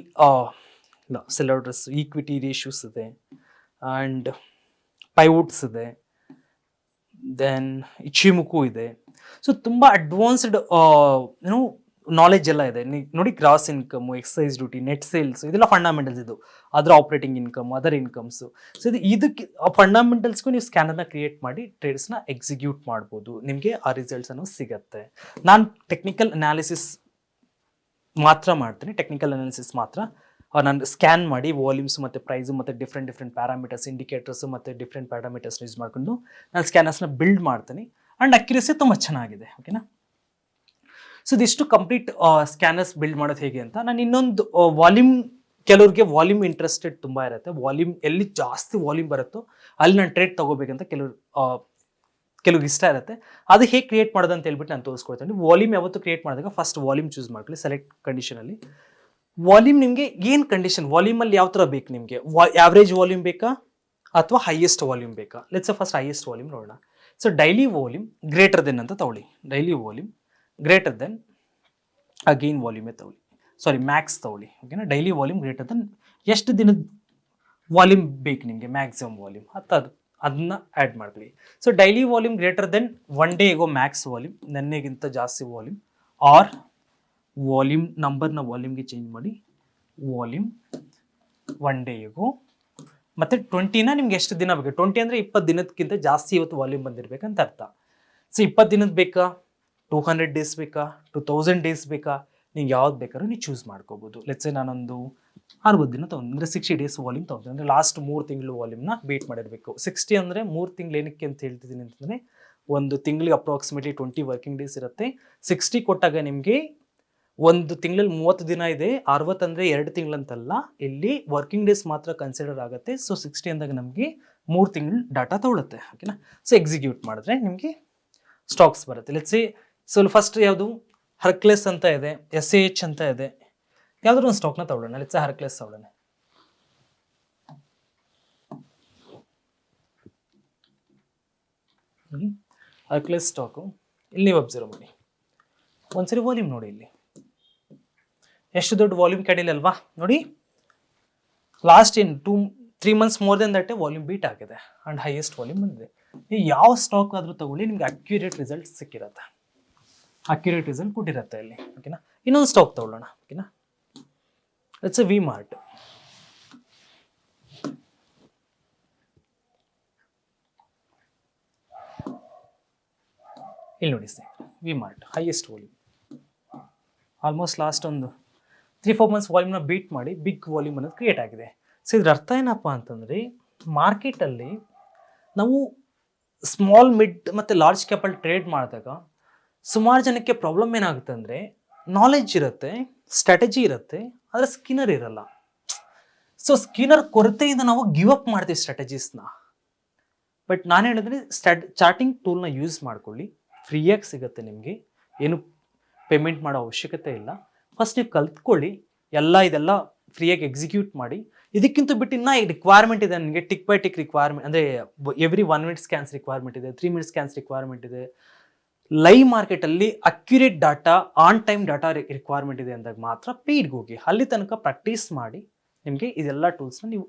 ಇಲ್ಲ ಸೆಲ್ ಆರ್ಡರ್ಸ್ ಈಕ್ವಿಟಿ ರೇಷ್ಯೂಸ್ ಇದೆ ಆ್ಯಂಡ್ ಪೈವುಡ್ಸ್ ಇದೆ ದೆನ್ ಇಚಿಮುಕು ಇದೆ. ಸೊ ತುಂಬ ಅಡ್ವಾನ್ಸ್ಡ್ ಏನೋ ನಾಲೆಜ್ ಎಲ್ಲ ಇದೆ. ನೋಡಿ gross income excise duty net sales ಇದೆಲ್ಲ ಫಂಡಮೆಂಟಲ್ಸ್ ಇದು. ಅದರ operating income other incomes so ಇದು ಇದಕ್ಕೆ, ಆ ಫಂಡಮೆಂಟಲ್ಸ್ಗೂ ನೀವು ಸ್ಕ್ಯಾನರ್ನ ಕ್ರಿಯೇಟ್ ಮಾಡಿ ಟ್ರೇಡ್ಸ್ನ ಎಕ್ಸಿಕ್ಯೂಟ್ ಮಾಡ್ಬೋದು. ನಿಮಗೆ ಆ ರಿಸಲ್ಟ್ಸ್ ಅನ್ನೋ ಸಿಗತ್ತೆ. ನಾನು ಟೆಕ್ನಿಕಲ್ ಅನಾಲಿಸಿಸ್ ಮಾತ್ರ ಮಾಡ್ತೀನಿ. ಟೆಕ್ನಿಕಲ್ ಅನಾಲಿಸಿಸ್ ಮಾತ್ರ ನಾನು ಸ್ಕ್ಯಾನ್ ಮಾಡಿ ವಾಲ್ಯೂಮ್ಸ್ ಮತ್ತು ಪ್ರೈಸು ಮತ್ತು ಡಿಫ್ರೆಂಟ್ ಡಿಫ್ರೆಂಟ್ ಪ್ಯಾರಾಮೀಟರ್ಸ್ ಇಂಡಿಕೇಟರ್ಸ್ ಮತ್ತು ಡಿಫ್ರೆಂಟ್ ಪ್ಯಾರಾಮೀಟರ್ಸ್ನ ಯೂಸ್ ಮಾಡಿಕೊಂಡು ನಾನು ಸ್ಕ್ಯಾನರ್ಸ್ನ ಬಿಲ್ಡ್ ಮಾಡ್ತೀನಿ. ಆ್ಯಂಡ್ ಅಕ್ಯುರಸಿ ತುಂಬ ಚೆನ್ನಾಗಿದೆ ಓಕೆನಾ ಸೊ ಇದಿಷ್ಟು ಕಂಪ್ಲೀಟ್ ಸ್ಕ್ಯಾನರ್ಸ್ ಬಿಲ್ಡ್ ಮಾಡೋದು ಹೇಗೆ ಅಂತ, ನಾನು ಇನ್ನೊಂದು ವಾಲ್ಯೂಮ್ ಕೆಲವ್ರಿಗೆ ವಾಲ್ಯೂಮ್ ಇಂಟ್ರೆಸ್ಟೆಡ್ ತುಂಬ ಇರುತ್ತೆ. ವಾಲ್ಯೂಮ್ ಎಲ್ಲಿ ಜಾಸ್ತಿ ವಾಲ್ಯೂಮ್ ಬರುತ್ತೋ ಅಲ್ಲಿ ನಾನು ಟ್ರೇಡ್ ತಗೋಬೇಕಂತ ಕೆಲವ್ರು ಕೆಲವ್ರಿಗೆ ಇಷ್ಟ ಇರುತ್ತೆ. ಅದು ಹೇಗೆ ಕ್ರಿಯೇಟ್ ಮಾಡೋದು ಅಂತ ಹೇಳ್ಬಿಟ್ಟು ನಾನು ತೋರಿಸ್ಕೊಡ್ತೀನಿ. ವಾಲ್ಯೂಮ್ ಯಾವತ್ತು ಕ್ರಿಯೇಟ್ ಮಾಡಿದಾಗ ಫಸ್ಟ್ ವಾಲ್ಯೂಮ್ ಚೂಸ್ ಮಾಡ್ಕೊಳ್ಳಿ ಸೆಲೆಕ್ಟ್ ಕಂಡೀಷನಲ್ಲಿ ವಾಲ್ಯೂಮ್ ನಿಮಗೆ ಏನು ಕಂಡೀಷನ್ ವಾಲ್ಯೂಮಲ್ಲಿ ಯಾವ ಥರ ಬೇಕು ನಿಮಗೆ? ಆವ್ರೇಜ್ ವಾಲ್ಯೂಮ್ ಬೇಕಾ? ಅಥವಾ ಹೈಯೆಸ್ಟ್ ವಾಲ್ಯೂಮ್ ಬೇಕಾ? ಲೆಟ್ಸ್ ಫಸ್ಟ್ ಹೈಯೆಸ್ಟ್ ವಾಲ್ಯೂಮ್ ನೋಡೋಣ. So daily volume greater than ಅಂತ ತಗೊಳ್ಳಿ. Daily volume greater than again ವಾಲ್ಯೂಮೇ ತಗೊಳ್ಳಿ. ಸಾರಿ ಮ್ಯಾಕ್ಸ್ ತಗೊಳ್ಳಿ. ಓಕೆನಾ ಡೈಲಿ ವಾಲ್ಯೂಮ್ ಗ್ರೇಟರ್ ದೆನ್ ಎಷ್ಟು ದಿನದ ವಾಲ್ಯೂಮ್ ಬೇಕು ನಿಮಗೆ? ಮ್ಯಾಕ್ಸಿಮಮ್ ವಾಲ್ಯೂಮ್ ಅದು ಅದನ್ನ ಆ್ಯಡ್ ಮಾಡ್ಕೊಳ್ಳಿ so daily volume greater than one day ಇಗೋ ಮ್ಯಾಕ್ಸ್ ವಾಲ್ಯೂಮ್ ನೆನ್ನೆಗಿಂತ ಜಾಸ್ತಿ ವಾಲ್ಯೂಮ್ ಆರ್ ವಾಲ್ಯೂಮ್ ನಂಬರ್ನ ವಾಲ್ಯೂಮ್ಗೆ ಚೇಂಜ್ ಮಾಡಿ ವಾಲ್ಯೂಮ್ ಒನ್ ಡೇಗೂ ಮತ್ತು ಟ್ವೆಂಟಿನ ನಿಮ್ಗೆ ಎಷ್ಟು ದಿನ ಬೇಕು? ಟ್ವೆಂಟಿ ಅಂದರೆ ಇಪ್ಪತ್ತು ದಿನಕ್ಕಿಂತ ಜಾಸ್ತಿ ಇವತ್ತು ವಾಲ್ಯೂಮ್ ಬಂದಿರಬೇಕಂತ ಅರ್ಥ. ಸೊ ಇಪ್ಪತ್ತು ದಿನದ ಬೇಕಾ? ಟೂ ಹಂಡ್ರೆಡ್ ಡೇಸ್ ಬೇಕಾ? ಟು ತೌಸಂಡ್ ಡೇಸ್ ಬೇಕಾ? ನೀವು ಯಾವ್ದು ಬೇಕಾದ್ರೂ ನೀವು ಚೂಸ್ ಮಾಡ್ಕೋಬೋದು. ಲೆಟ್ಸೆ ನಾನೊಂದು ಅರವತ್ತು ದಿನ ತೊಗೊಂಡು ಅಂದರೆ ಸಿಕ್ಸ್ಟಿ ಡೇಸ್ ವಾಲ್ಯೂಮ್ ತೊಗೊಂಡು. ಅಂದರೆ ಲಾಸ್ಟ್ ಮೂರು ತಿಂಗಳು ವಾಲ್ಯೂಮ್ನ ಬೀಟ್ ಮಾಡಿರಬೇಕು. ಸಿಕ್ಸ್ಟಿ ಅಂದರೆ ಮೂರು ತಿಂಗಳು ಏನಕ್ಕೆ ಅಂತ ಹೇಳ್ತಿದ್ದೀನಿ ಅಂತಂದರೆ ಒಂದು ತಿಂಗಳಿಗೆ ಅಪ್ರಾಕ್ಸಿಮೇಟ್ಲಿ ಟ್ವೆಂಟಿ ವರ್ಕಿಂಗ್ ಡೇಸ್ ಇರುತ್ತೆ. ಸಿಕ್ಸ್ಟಿ ಕೊಟ್ಟಾಗ ನಿಮಗೆ ಒಂದು ತಿಂಗಳಲ್ಲಿ ಮೂವತ್ತು ದಿನ ಇದೆ. ಅರವತ್ತಂದರೆ ಎರಡು ತಿಂಗಳಂತಲ್ಲ. ಇಲ್ಲಿ ವರ್ಕಿಂಗ್ ಡೇಸ್ ಮಾತ್ರ ಕನ್ಸಿಡರ್ ಆಗುತ್ತೆ. ಸೊ ಸಿಕ್ಸ್ಟಿ ಅಂದಾಗ ನಮಗೆ ಮೂರು ತಿಂಗಳು ಡಾಟಾ ತಗೊಳುತ್ತೆ. ಓಕೆನಾ ಸೊ ಎಕ್ಸಿಕ್ಯೂಟ್ ಮಾಡಿದ್ರೆ ನಿಮಗೆ ಸ್ಟಾಕ್ಸ್ ಬರುತ್ತೆ. ಲೆಟ್ಸಿ ಸೊ ಫಸ್ಟ್ ಯಾವುದು? ಹರ್ಕ್ಲೆಸ್ ಅಂತ ಇದೆ ಎಸ್ ಎ ಎಚ್ ಅಂತ ಇದೆ. ಯಾವ್ದಾದ್ರು ಒಂದು ಸ್ಟಾಕ್ನ ತಗೊಳ್ಳೋಣ ಲೆಟ್ಸ್ ಹರ್ಕ್ಲೆಸ್ ತಗೊಳ್ಳೋಣ. ಹರ್ಕ್ಲೆಸ್ ಸ್ಟಾಕು ಇಲ್ಲಿ ನೀವು ಅಬ್ಸರ್ವ್ ಮಾಡಿ. ಒಂದ್ಸರಿ ವಾಲ್ಯೂಮ್ ನೋಡಿ ಇಲ್ಲಿ. ಎಷ್ಟು ದೊಡ್ಡ ವಾಲ್ಯೂಮ್ ಕಡಿಲಲ್ವಾ ನೋಡಿ. Last in two three months more than that volume beat ಆಗಿದೆ. ಆ್ಯಂಡ್ ಹೈಯೆಸ್ಟ್ ವಾಲ್ಯೂಮ್ ಬಂದಿದೆ. ಯಾವ ಸ್ಟಾಕ್ ಆದರೂ ತಗೊಳ್ಳಿ, ನಿಮ್ಗೆ ಅಕ್ಯುರೇಟ್ ರಿಸಲ್ಟ್ ಸಿಕ್ಕಿರತ್ತೆ. ಅಕ್ಯುರೇಟ್ ರಿಸಲ್ಟ್ ಕೊಟ್ಟಿರತ್ತೆ ಇಲ್ಲಿ ಓಕೆನಾ ಇನ್ನೊಂದು ಸ್ಟಾಕ್ ತಗೊಳ್ಳೋಣ ಓಕೆನಾ ಇಟ್ಸ್ ಎ ವಿ ಮಾರ್ಟ್ ಇಲ್ಲಿ ನೋಡಿ sir V Mart highest volume almost last ಒಂದು ತ್ರೀ ಫೋರ್ ಮಂತ್ಸ್ ವಾಲ್ಯೂಮ್ನ ಬೀಟ್ ಮಾಡಿ ಬಿಗ್ ವಾಲ್ಯೂಮ್ ಅನ್ನೋದು ಕ್ರಿಯೇಟ್ ಆಗಿದೆ. ಸೊ ಇದ್ರ ಅರ್ಥ ಏನಪ್ಪ ಅಂತಂದರೆ ಮಾರ್ಕೆಟಲ್ಲಿ ನಾವು ಸ್ಮಾಲ್ ಮಿಡ್ ಮತ್ತು ಲಾರ್ಜ್ ಕ್ಯಾಪಲ್ಲಿ ಟ್ರೇಡ್ ಮಾಡಿದಾಗ ಸುಮಾರು ಜನಕ್ಕೆ ಪ್ರಾಬ್ಲಮ್ ಏನಾಗುತ್ತೆ ಅಂದರೆ ನಾಲೆಡ್ಜ್ ಇರುತ್ತೆ ಸ್ಟ್ರಾಟಜಿ ಇರುತ್ತೆ, ಆದರೆ ಸ್ಕಿನ್ನರ್ ಇರಲ್ಲ. ಸೊ ಸ್ಕಿನ್ನರ್ ಕೊರತೆಯಿಂದ ನಾವು ಗಿವ್ ಅಪ್ ಮಾಡ್ತೀವಿ ಸ್ಟ್ರಾಟಜೀಸ್ನ ಬಟ್ ನಾನು ಹೇಳಿದ್ರೆ ಸ್ಟಾಟ್ ಚಾಟಿಂಗ್ ಟೂಲ್ನ ಯೂಸ್ ಮಾಡ್ಕೊಳ್ಳಿ. ಫ್ರೀಯಾಗಿ ಸಿಗುತ್ತೆ ನಿಮಗೆ. ಏನು ಪೇಮೆಂಟ್ ಮಾಡೋ ಅವಶ್ಯಕತೆ ಇಲ್ಲ. ಫಸ್ಟ್ ನೀವು ಕಲ್ತ್ಕೊಳ್ಳಿ. ಎಲ್ಲ ಇದೆಲ್ಲ ಫ್ರೀಯಾಗಿ ಎಕ್ಸಿಕ್ಯೂಟ್ ಮಾಡಿ. ಇದಕ್ಕಿಂತ ಬಿಟ್ಟು ಇನ್ನೂ ರಿಕ್ವೈರ್ಮೆಂಟ್ ಇದೆ ನನಗೆ ಟಿಕ್ ಬೈ ಟಿಕ್ ರಿಕ್ವೈರ್ಮೆಂಟ್ ಅಂದರೆ every one minute scans requirement ಇದೆ ತ್ರೀ ಮಿನಿಟ್ ಸ್ಕ್ಯಾನ್ಸ್ ರಿಕ್ವೈರ್ಮೆಂಟ್ ಇದೆ. ಲೈವ್ ಮಾರ್ಕೆಟಲ್ಲಿ accurate data on time data requirement ಇದೆ ಅಂದಾಗ ಮಾತ್ರ ಪೇಯ್ಡ್ಗೆ ಹೋಗಿ. ಅಲ್ಲಿ ತನಕ ಪ್ರಾಕ್ಟೀಸ್ ಮಾಡಿ ನಿಮಗೆ ಇದೆಲ್ಲ ಟೂಲ್ಸ್ನ ನೀವು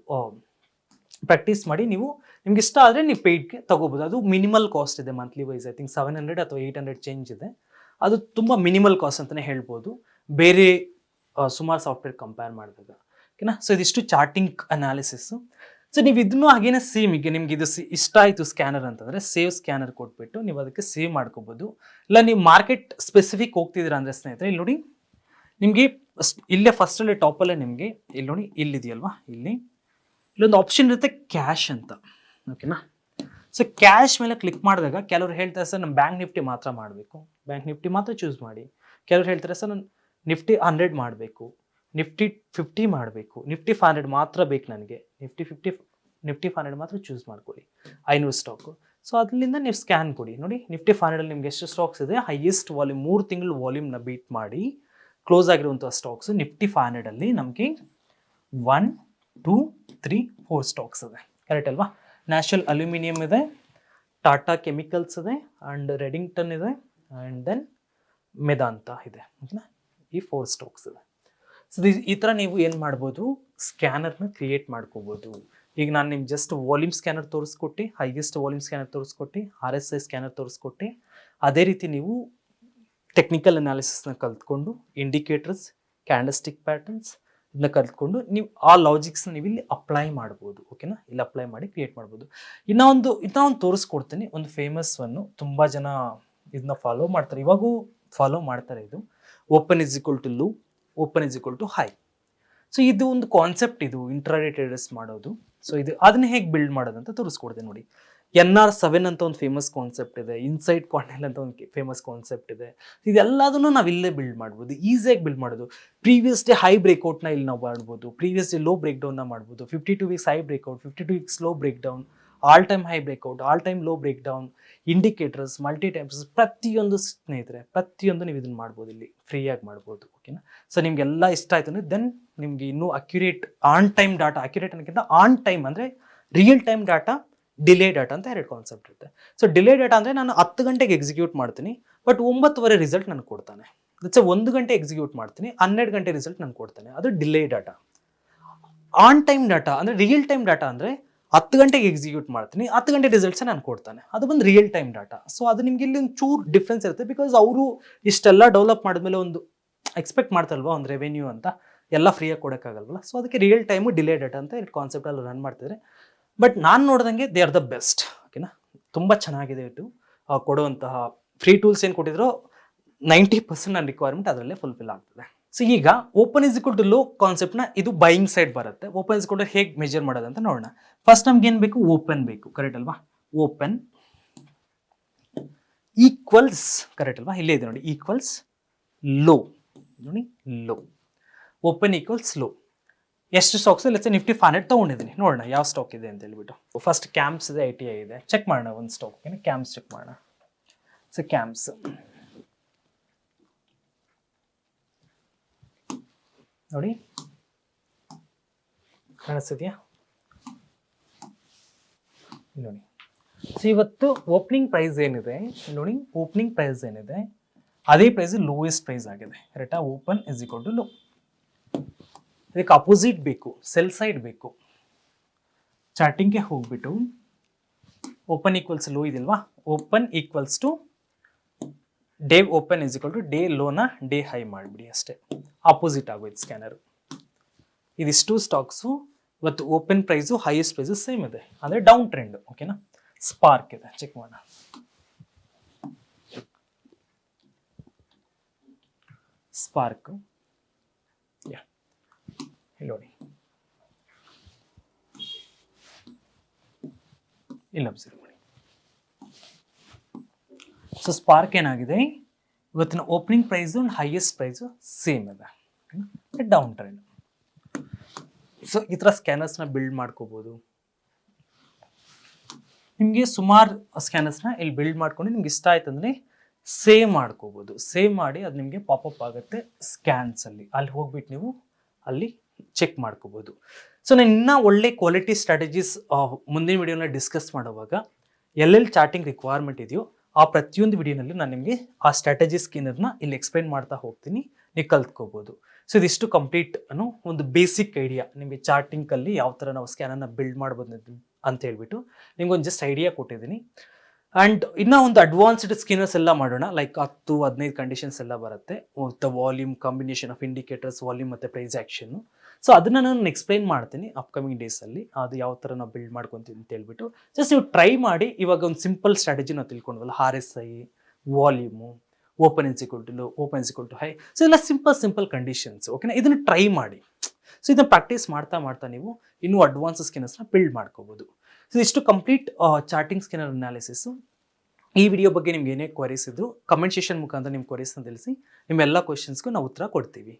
ಪ್ರಾಕ್ಟೀಸ್ ಮಾಡಿ ನೀವು ನಿಮ್ಗೆ ಇಷ್ಟ ಆದರೆ ನೀವು ಪೇಯ್ಡ್ಗೆ ತಗೋಬೋದು. ಅದು ಮಿನಿಮಲ್ ಕಾಸ್ಟ್ ಇದೆ monthly wise I think seven hundred ಅಥವಾ ಏಯ್ಟ್ ಹಂಡ್ರೆಡ್ ಚೇಂಜ್ ಇದೆ. ಅದು ತುಂಬ ಮಿನಿಮಲ್ ಕಾಸ್ಟ್ ಅಂತಲೇ ಹೇಳ್ಬೋದು. ಬೇರೆ ಸುಮಾರು ಸಾಫ್ಟ್ವೇರ್ ಕಂಪೇರ್ ಮಾಡಿದಾಗ. ಓಕೆನಾ ಸೊ ಇದಿಷ್ಟು ಚಾರ್ಟಿಂಗ್ ಅನಾಲಿಸಿಸ್ಸು ಸೊ ನೀವು ಇದನ್ನು ಹಾಗೇನೆ ಸೇಮ್ ಈಗ ನಿಮ್ಗೆ ಇದು ಇಷ್ಟ ಆಯಿತು ಸ್ಕ್ಯಾನರ್ ಅಂತಂದರೆ ಸೇವ್ ಸ್ಕ್ಯಾನರ್ ಕೊಟ್ಬಿಟ್ಟು ನೀವು ಅದಕ್ಕೆ ಸೇವ್ ಮಾಡ್ಕೋಬೋದು. ಇಲ್ಲ, ನೀವು ಮಾರ್ಕೆಟ್ ಸ್ಪೆಸಿಫಿಕ್ ಹೋಗ್ತಿದ್ದೀರಾ ಅಂದರೆ ಸ್ನೇಹಿತರೆ, ಇಲ್ಲಿ ನೋಡಿ, ನಿಮಗೆ ಇಲ್ಲೇ ಫಸ್ಟಲ್ಲೇ ಟಾಪಲ್ಲೇ ನಿಮಗೆ ಇಲ್ಲಿ ನೋಡಿ, ಇಲ್ಲಿದೆಯಲ್ವಾ? ಇಲ್ಲಿ. ಇಲ್ಲೊಂದು ಆಪ್ಷನ್ ಇರುತ್ತೆ ಕ್ಯಾಶ್ ಅಂತ. ಓಕೆನಾ ಸೊ ಕ್ಯಾಶ್ ಮೇಲೆ ಕ್ಲಿಕ್ ಮಾಡಿದಾಗ ಕೆಲವರು ಹೇಳ್ತಾರೆ, ಸರ್ ನಮ್ಮ ಬ್ಯಾಂಕ್ ನಿಫ್ಟಿ ಮಾತ್ರ ಮಾಡಬೇಕು. ಬ್ಯಾಂಕ್ ನಿಫ್ಟಿ ಮಾತ್ರ ಚೂಸ್ ಮಾಡಿ. ಕೆಲವರು ಹೇಳ್ತಾರೆ, ಸರ್, ನಾನು ನಿಫ್ಟಿ ಹಂಡ್ರೆಡ್ ಮಾಡಬೇಕು. ನಿಫ್ಟಿ ಫಿಫ್ಟಿ ಮಾಡಬೇಕು. ನಿಫ್ಟಿ ಫೈವ್ ಹಂಡ್ರೆಡ್ ಮಾತ್ರ ಬೇಕು ನನಗೆ. Nifty fifty Nifty five hundred ಮಾತ್ರ ಚೂಸ್ ಮಾಡ್ಕೊಳ್ಳಿ. ಐನೂರು ಸ್ಟಾಕು ಸೊ ಅದರಿಂದ ನೀವು ಸ್ಕ್ಯಾನ್ ಕೊಡಿ. ನೋಡಿ, ನಿಫ್ಟಿ ಫೈವ್ ಹಂಡ್ರೆಡ್ ನಿಮ್ಗೆ ಎಷ್ಟು ಸ್ಟಾಕ್ಸ್ ಇದೆ? ಹೈಯೆಸ್ಟ್ ವಾಲ್ಯೂಮ್ ಮೂರು ತಿಂಗಳು ವಾಲ್ಯೂಮ್ನ ಬೀಟ್ ಮಾಡಿ ಕ್ಲೋಸ್ ಆಗಿರುವಂಥ ಸ್ಟಾಕ್ಸು ನಿಫ್ಟಿ ಫೈವ್ ಹಂಡ್ರೆಡಲ್ಲಿ ನಮಗೆ one two three four stocks ಇದೆ. ಕರೆಕ್ಟ್ ಅಲ್ವಾ? ನ್ಯಾಷನಲ್ ಅಲ್ಯೂಮಿನಿಯಂ ಇದೆ ಟಾಟಾ ಕೆಮಿಕಲ್ಸ್ ಇದೆ ಆ್ಯಂಡ್ ರೆಡಿಂಗ್ಟನ್ ಇದೆ ಆ್ಯಂಡ್ ದೆನ್ ಮೆದಾಂತ ಇದೆ. ಓಕೆನಾ ಈ ಫೋರ್ ಸ್ಟಾಕ್ಸ್ ಇದೆ. ಸೊ ಈ ಥರ ನೀವು ಏನು ಮಾಡ್ಬೋದು? ಸ್ಕ್ಯಾನರ್ನ ಕ್ರಿಯೇಟ್ ಮಾಡ್ಕೋಬೋದು. ಈಗ ನಾನು ನಿಮ್ಗೆ ಜಸ್ಟ್ ವಾಲ್ಯೂಮ್ ಸ್ಕ್ಯಾನರ್ ತೋರಿಸ್ಕೊಟ್ಟೆ ಹೈಯೆಸ್ಟ್ ವಾಲ್ಯೂಮ್ ಸ್ಕ್ಯಾನರ್ ತೋರಿಸ್ಕೊಟ್ಟೆ ಆರ್ ಎಸ್ ಐ ಸ್ಕ್ಯಾನರ್ ತೋರಿಸ್ಕೊಟ್ಟೆ, ಅದೇ ರೀತಿ ನೀವು ಟೆಕ್ನಿಕಲ್ ಅನಾಲಿಸಿಸ್ನ ಕಲ್ತ್ಕೊಂಡು ಇಂಡಿಕೇಟರ್ಸ್ ಕ್ಯಾಂಡಸ್ಟಿಕ್ ಪ್ಯಾಟರ್ನ್ಸ್ ಇದನ್ನ ಕಲ್ತ್ಕೊಂಡು ನೀವು ಆ ಲಾಜಿಕ್ಸ್ನ ನೀವು ಇಲ್ಲಿ ಅಪ್ಲೈ ಮಾಡ್ಬೋದು. ಓಕೆನಾ ಇಲ್ಲಿ ಅಪ್ಲೈ ಮಾಡಿ ಕ್ರಿಯೇಟ್ ಮಾಡ್ಬೋದು. ಇನ್ನೂ ಒಂದು ಇನ್ನೂ ಒಂದು ತೋರಿಸ್ಕೊಡ್ತೀನಿ. ಒಂದು ಫೇಮಸ್ ಒನ್ನು ತುಂಬ ಜನ ಇದನ್ನ ಫಾಲೋ ಮಾಡ್ತಾರೆ. ಇವಾಗೂ ಫಾಲೋ ಮಾಡ್ತಾರೆ ಇದು. Open is equal to low open is equal to high so ಇದು ಒಂದು ಕಾನ್ಸೆಪ್ಟ್ ಇದು ಇಂಟ್ರಾಡೇ ಟ್ರೇಡರ್ಸ್ ಮಾಡೋದು. ಸೊ ಇದು ಅದನ್ನ ಹೇಗೆ ಬಿಲ್ಡ್ ಮಾಡೋದು ಅಂತ ತೋರಿಸ್ಕೊಡ್ತೇನೆ ನೋಡಿ. ಎನ್ ಆರ್ ಸೆವೆನ್ ಅಂತ ಒಂದು ಫೇಮಸ್ ಕಾನ್ಸೆಪ್ಟ್ ಇದೆ ಇನ್ಸೈಡ್ ಕ್ವಾಂಟಲ್ ಅಂತ ಒಂದು ಫೇಮಸ್ ಕಾನ್ಸೆಪ್ಟ್ ಇದೆ. ಇದೆಲ್ಲದನ್ನು ನಾವು ಇಲ್ಲೇ ಬಿಲ್ಡ್ ಮಾಡ್ಬೋದು ಈಸಿಯಾಗಿ ಬಿಲ್ಡ್ ಮಾಡೋದು. ಪ್ರೀವಿಯಸ್ ಡೇ ಹೈ ಬ್ರೇಕ್ಔಟ್ನ ಇಲ್ಲಿ ನಾವು ಮಾಡ್ಬೋದು ಪ್ರೀವಿಯಸ್ ಡೇ ಲೋ ಬ್ರೇಕ್ ಡೌನ್ನ ಮಾಡ್ಬೋದು. Fifty two weeks high breakout fifty two weeks low break down all time high breakout all time low break down indicators multi times ಪ್ರತಿಯೊಂದು ಸ್ನೇಹಿತರೆ, ಪ್ರತಿಯೊಂದು ನೀವು ಇದನ್ನು ಮಾಡ್ಬೋದು ಇಲ್ಲಿ ಫ್ರೀಯಾಗಿ ಮಾಡ್ಬೋದು ಓಕೆನಾ ಸೊ ನಿಮಗೆಲ್ಲ ಇಷ್ಟ ಆಯ್ತು ಅಂದರೆ ದೆನ್ ನಿಮಗೆ ಇನ್ನೂ accurate on time data accurate ಅನ್ನೋಕ್ಕಿಂತ on time ಅಂದರೆ real time data delay data ಅಂತ ಎರಡು ಕಾನ್ಸೆಪ್ಟ್ ಇರುತ್ತೆ. ಸೊ ಡಿಲೇ ಡಾಟಾ ಅಂದರೆ ನಾನು ಹತ್ತು ಗಂಟೆಗೆ ಎಕ್ಸಿಕ್ಯೂಟ್ ಮಾಡ್ತೀನಿ ಬಟ್ ಒಂಬತ್ತುವರೆ ರಿಸಲ್ಟ್ ನಾನು ಕೊಡ್ತಾನೆ. ದಟ್ಸ್ ಒಂದು ಗಂಟೆ ಎಕ್ಸಿಕ್ಯೂಟ್ ಮಾಡ್ತೀನಿ, ಹನ್ನೆರಡು ಗಂಟೆ ರಿಸಲ್ಟ್ ನಾನು ಕೊಡ್ತಾನೆ. ಅದು delay data on time data ಅಂದರೆ ರಿಯಲ್ ಟೈಮ್ ಡಾಟಾ ಅಂದರೆ ಹತ್ತು ಗಂಟೆಗೆ ಎಕ್ಸಿಕ್ಯೂಟ್ ಮಾಡ್ತೀನಿ, ಹತ್ತು ಗಂಟೆ ರಿಸಲ್ಟ್ಸ್ ನಾನು ಕೊಡ್ತಾನೆ. ಅದು ಬಂದು ರಿಯಲ್ ಟೈಮ್ ಡಾಟಾ ಸೊ ಅದು ನಿಮ್ಗೆ ಇಲ್ಲಿ ಒಂದು ಚೂರು ಡಿಫ್ರೆನ್ಸ್ ಇರುತ್ತೆ ಬಿಕಾಸ್ ಅವರು ಇಷ್ಟೆಲ್ಲ ಡೆವಲಪ್ ಮಾಡಿದ್ಮೇಲೆ ಒಂದು ಎಕ್ಸ್ಪೆಕ್ಟ್ ಮಾಡ್ತಲ್ವಾ ಒಂದು ರೆವೆನ್ಯೂ ಅಂತ, ಎಲ್ಲ ಫ್ರೀಯಾಗಿ ಕೊಡೋಕ್ಕಾಗಲ್ವಲ್ಲ ಸೊ ಅದಕ್ಕೆ ರಿಯಲ್ ಟೈಮು ಡಿಲೇ ಡಾಟಾ ಅಂತ ಎರಡು ಕಾನ್ಸೆಪ್ಟಲ್ಲಿ ರನ್ ಮಾಡ್ತಿದ್ದಾರೆ ಬಟ್ ನಾನು ನೋಡ್ದಂಗೆ ದೇ ಆರ್ ದ ಬೆಸ್ಟ್ ಓಕೆನಾ ತುಂಬ ಚೆನ್ನಾಗಿದೆ ಇದು. ಕೊಡುವಂತಹ ಫ್ರೀ ಟೂಲ್ಸ್ ಏನು ಕೊಟ್ಟಿದ್ರು ನೈಂಟಿ ಪರ್ಸೆಂಟ್ ನನ್ನ ರಿಕ್ವೈರ್ಮೆಂಟ್ ಅದರಲ್ಲೇ ಫುಲ್ಫಿಲ್ ಆಗ್ತದೆ. ಸೊ ಈಗ open is equal to low ಕಾನ್ಸೆಪ್ಟ್ನ ಇದು ಬೈಯಿಂಗ್ ಸೈಡ್ ಬರುತ್ತೆ. ಓಪನ್ ಇಸ್ ಇಕ್ವಲ್ ಟು ಹೇಗೆ ಮೆಜರ್ ಮಾಡೋದು ಅಂತ ನೋಡೋಣ. ಫಸ್ಟ್ ನಮ್ಗೆ ಏನು ಬೇಕು? ಓಪನ್ ಬೇಕು. ಕರೆಕ್ಟ್ ಅಲ್ವಾ? ಓಪನ್ ಈಕ್ವಲ್ಸ್ ಕರೆಕ್ಟ್ ಅಲ್ವಾ? ಇಲ್ಲೇ ಇದೆ ನೋಡಿ. ಈಕ್ವಲ್ಸ್ ಲೋ ನೋಡಿ ಲೋ ಓಪನ್ ಈಕ್ವಲ್ಸ್ ಲೋ ಎಷ್ಟು stocks let's Nifty five hundred ತೊಗೊಂಡಿದ್ದೀನಿ. ನೋಡೋಣ ಯಾವ ಸ್ಟಾಕ್ ಇದೆ ಅಂತ ಹೇಳ್ಬಿಟ್ಟು. ಫಸ್ಟ್ ಕ್ಯಾಂಪ್ಸ್ ಇದೆ ಐ ಟಿ ಐ ಇದೆ. ಚೆಕ್ ಮಾಡೋಣ ಒಂದು ಸ್ಟಾಕ್ ಕ್ಯಾಂಪ್ಸ್ ಚೆಕ್ ಮಾಡೋಣ. ಸೊ ಕ್ಯಾಂಪ್ಸ್ ನೋಡಿ. ಕಾಣಿಸ್ತಿದ್ಯಾ? ನೋಡಿ. ಸೊ ಇವತ್ತು ಓಪನಿಂಗ್ ಪ್ರೈಸ್ ಏನಿದೆ? ನೋಡಿ ಓಪನಿಂಗ್ ಪ್ರೈಸ್ ಏನಿದೆ? ಅದೇ ಪ್ರೈಸ್ ಲೋಯೆಸ್ಟ್ ಪ್ರೈಸ್ ಆಗಿದೆ. ಕರೆಕ್ಟಾ open is equal to low ಇದಕ್ಕೆ ಅಪೋಸಿಟ್ ಬೇಕು ಸೆಲ್ ಸೈಡ್ ಬೇಕು. ಚಾರ್ಟಿಂಗ್ಗೆ ಹೋಗ್ಬಿಟ್ಟು ಓಪನ್ ಈಕ್ವಲ್ಸ್ ಲೋ ಇದೆಯಲ್ವಾ open equals to day open is equal to day loan day high ಮಾಡಿಬಿಡಿ ಅಷ್ಟೇ. ಆಪೋಸಿಟ್ ಆಗೋಯ್ತು ಸ್ಕ್ಯಾನರು ಇದಿಷ್ಟು ಸ್ಟಾಕ್ಸು ಇವತ್ತು open price highest price same ಇದೆ. ಅಂದರೆ ಡೌನ್ ಟ್ರೆಂಡ್ ಓಕೆನಾ ಸ್ಪಾರ್ಕ್ ಇದೆ. ಚೆಕ್ ಮಾಡೋಣ. ಸ್ಪಾರ್ಕ್ ಯಾ ಇಲ್ಲಿ ನೋಡಿ. ಇಲ್ಲಿ ಅಬ್ಸರ್ವ್ ಮಾಡಿ ಸೊ ಸ್ಪಾರ್ಕ್ ಏನಾಗಿದೆ? ಇವತ್ತಿನ opening price highest price same ಇದೆ. ಡೌನ್ ಟ್ರೆಂಡ್ ಸೊ ಈ ಥರ ಸ್ಕ್ಯಾನರ್ಸ್ನ ಬಿಲ್ಡ್ ಮಾಡ್ಕೋಬೋದು. ನಿಮಗೆ ಸುಮಾರು ಸ್ಕ್ಯಾನರ್ಸ್ನ ಇಲ್ಲಿ ಬಿಲ್ಡ್ ಮಾಡ್ಕೊಂಡು ನಿಮ್ಗೆ ಇಷ್ಟ ಆಯ್ತು ಅಂದರೆ ಸೇವ್ ಮಾಡ್ಕೋಬೋದು. ಸೇವ್ ಮಾಡಿ ಅದು ನಿಮಗೆ ಪಾಪಪ್ ಆಗುತ್ತೆ ಸ್ಕ್ಯಾನ್ಸಲ್ಲಿ ಅಲ್ಲಿ. ಹೋಗ್ಬಿಟ್ಟು ನೀವು ಅಲ್ಲಿ ಚೆಕ್ ಮಾಡ್ಕೋಬೋದು. ಸೊ ನಾನು ಇನ್ನೂ ಒಳ್ಳೆ ಕ್ವಾಲಿಟಿ ಸ್ಟ್ರಾಟಜೀಸ್ ಮುಂದಿನ ವಿಡಿಯೋನ ಡಿಸ್ಕಸ್ ಮಾಡುವಾಗ ಎಲ್ಲೆಲ್ಲಿ ಚಾರ್ಟಿಂಗ್ ರಿಕ್ವೈರ್ಮೆಂಟ್ ಇದೆಯೋ ಆ ಪ್ರತಿಯೊಂದು ವಿಡಿಯೋನಲ್ಲಿ ನಾನು ನಿಮಗೆ ಆ ಸ್ಟ್ರಾಟಜಿ ಸ್ಕಿನ್ನರ್ನ ಇಲ್ಲಿ ಎಕ್ಸ್ಪ್ಲೈನ್ ಮಾಡ್ತಾ ಹೋಗ್ತೀನಿ. ನೀವು ಕಲ್ತ್ಕೋಬೋದು. ಸೊ ಇದಿಷ್ಟು ಕಂಪ್ಲೀಟ್ ಅನ್ನೋ ಒಂದು ಬೇಸಿಕ್ ಐಡಿಯಾ ನಿಮಗೆ ಚಾರ್ಟಿಂಗಲ್ಲಿ ಯಾವ ಥರ ನಾವು ಸ್ಕ್ಯಾನನ್ನು ಬಿಲ್ಡ್ ಮಾಡ್ಬೋದು ಅಂತ- ಹೇಳ್ಬಿಟ್ಟು ನಿಮ್ಗೊಂದು ಜಸ್ಟ್ ಐಡಿಯಾ ಕೊಟ್ಟಿದ್ದೀನಿ. ಆ್ಯಂಡ್ ಇನ್ನೂ ಒಂದು ಅಡ್ವಾನ್ಸ್ಡ್ ಸ್ಕಿನ್ನರ್ಸ್ ಎಲ್ಲ ಮಾಡೋಣ. ಲೈಕ್ ಹತ್ತು, ಹದಿನೈದು ಕಂಡೀಷನ್ಸ್ ಎಲ್ಲ ಬರುತ್ತೆ. The volume combination of indicators volume ಮತ್ತು ಪ್ರೈಸ್ ಆ್ಯಕ್ಷನ್ನು ಸೊ ಅದನ್ನು ನಾನು ಎಕ್ಸ್ಪ್ಲೈನ್ ಮಾಡ್ತೀನಿ ಅಪ್ಕಮಿಂಗ್ ಡೇಸಲ್ಲಿ ಅದು ಯಾವ ಥರ ನಾವು ಬಿಲ್ಡ್ ಮಾಡ್ಕೊತೀವಿ ಅಂತ ಹೇಳ್ಬಿಟ್ಟು. ಜಸ್ಟ್ ನೀವು ಟ್ರೈ ಮಾಡಿ, ಇವಾಗ ಒಂದು ಸಿಂಪಲ್ ಸ್ಟ್ರಾಟಜಿ ನಾವು ತಿಳ್ಕೊಂಡ್ವಲ್ಲ R S I volume open is equal to low open is equal to high so ಇದೆಲ್ಲ ಸಿಂಪಲ್ ಸಿಂಪಲ್ ಕಂಡೀಷನ್ಸ್ ಓಕೆನಾ ಇದನ್ನು ಟ್ರೈ ಮಾಡಿ. ಸೊ ಇದನ್ನು ಪ್ರಾಕ್ಟೀಸ್ ಮಾಡ್ತಾ ಮಾಡ್ತಾ ನೀವು ಇನ್ನೂ ಅಡ್ವಾನ್ಸ್ ಸ್ಕಿನರ್ಸ್ನ ಬಿಲ್ಡ್ ಮಾಡ್ಕೋಬೋದು. ಸೊ ಇಷ್ಟು ಕಂಪ್ಲೀಟ್ ಚಾರ್ಟಿಂಗ್ ಸ್ಕಿನರ್ ಅನಾಲಿಸಿಸು ಈ ವಿಡಿಯೋ ಬಗ್ಗೆ ನಿಮ್ಗೆ ಏನೇ ಕ್ವರೀಸ್ ಇದ್ರು ಕಮೆಂಟ್ ಸೆಷನ್ ಮುಖಾಂತರ ನಿಮ್ಮ ಕ್ವರೀಸ್ನ ತಿಳಿಸಿ, ನಿಮ್ಮೆಲ್ಲ ಕ್ವಶನ್ಸ್ಗೂ ನಾವು ಉತ್ತರ ಕೊಡ್ತೀವಿ.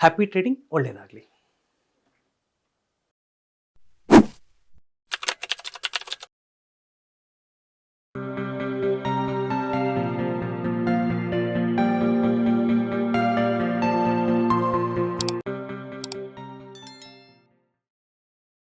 ಹ್ಯಾಪಿ ಟ್ರೇಡಿಂಗ್ ಒಳ್ಳೆಯದಾಗಲಿ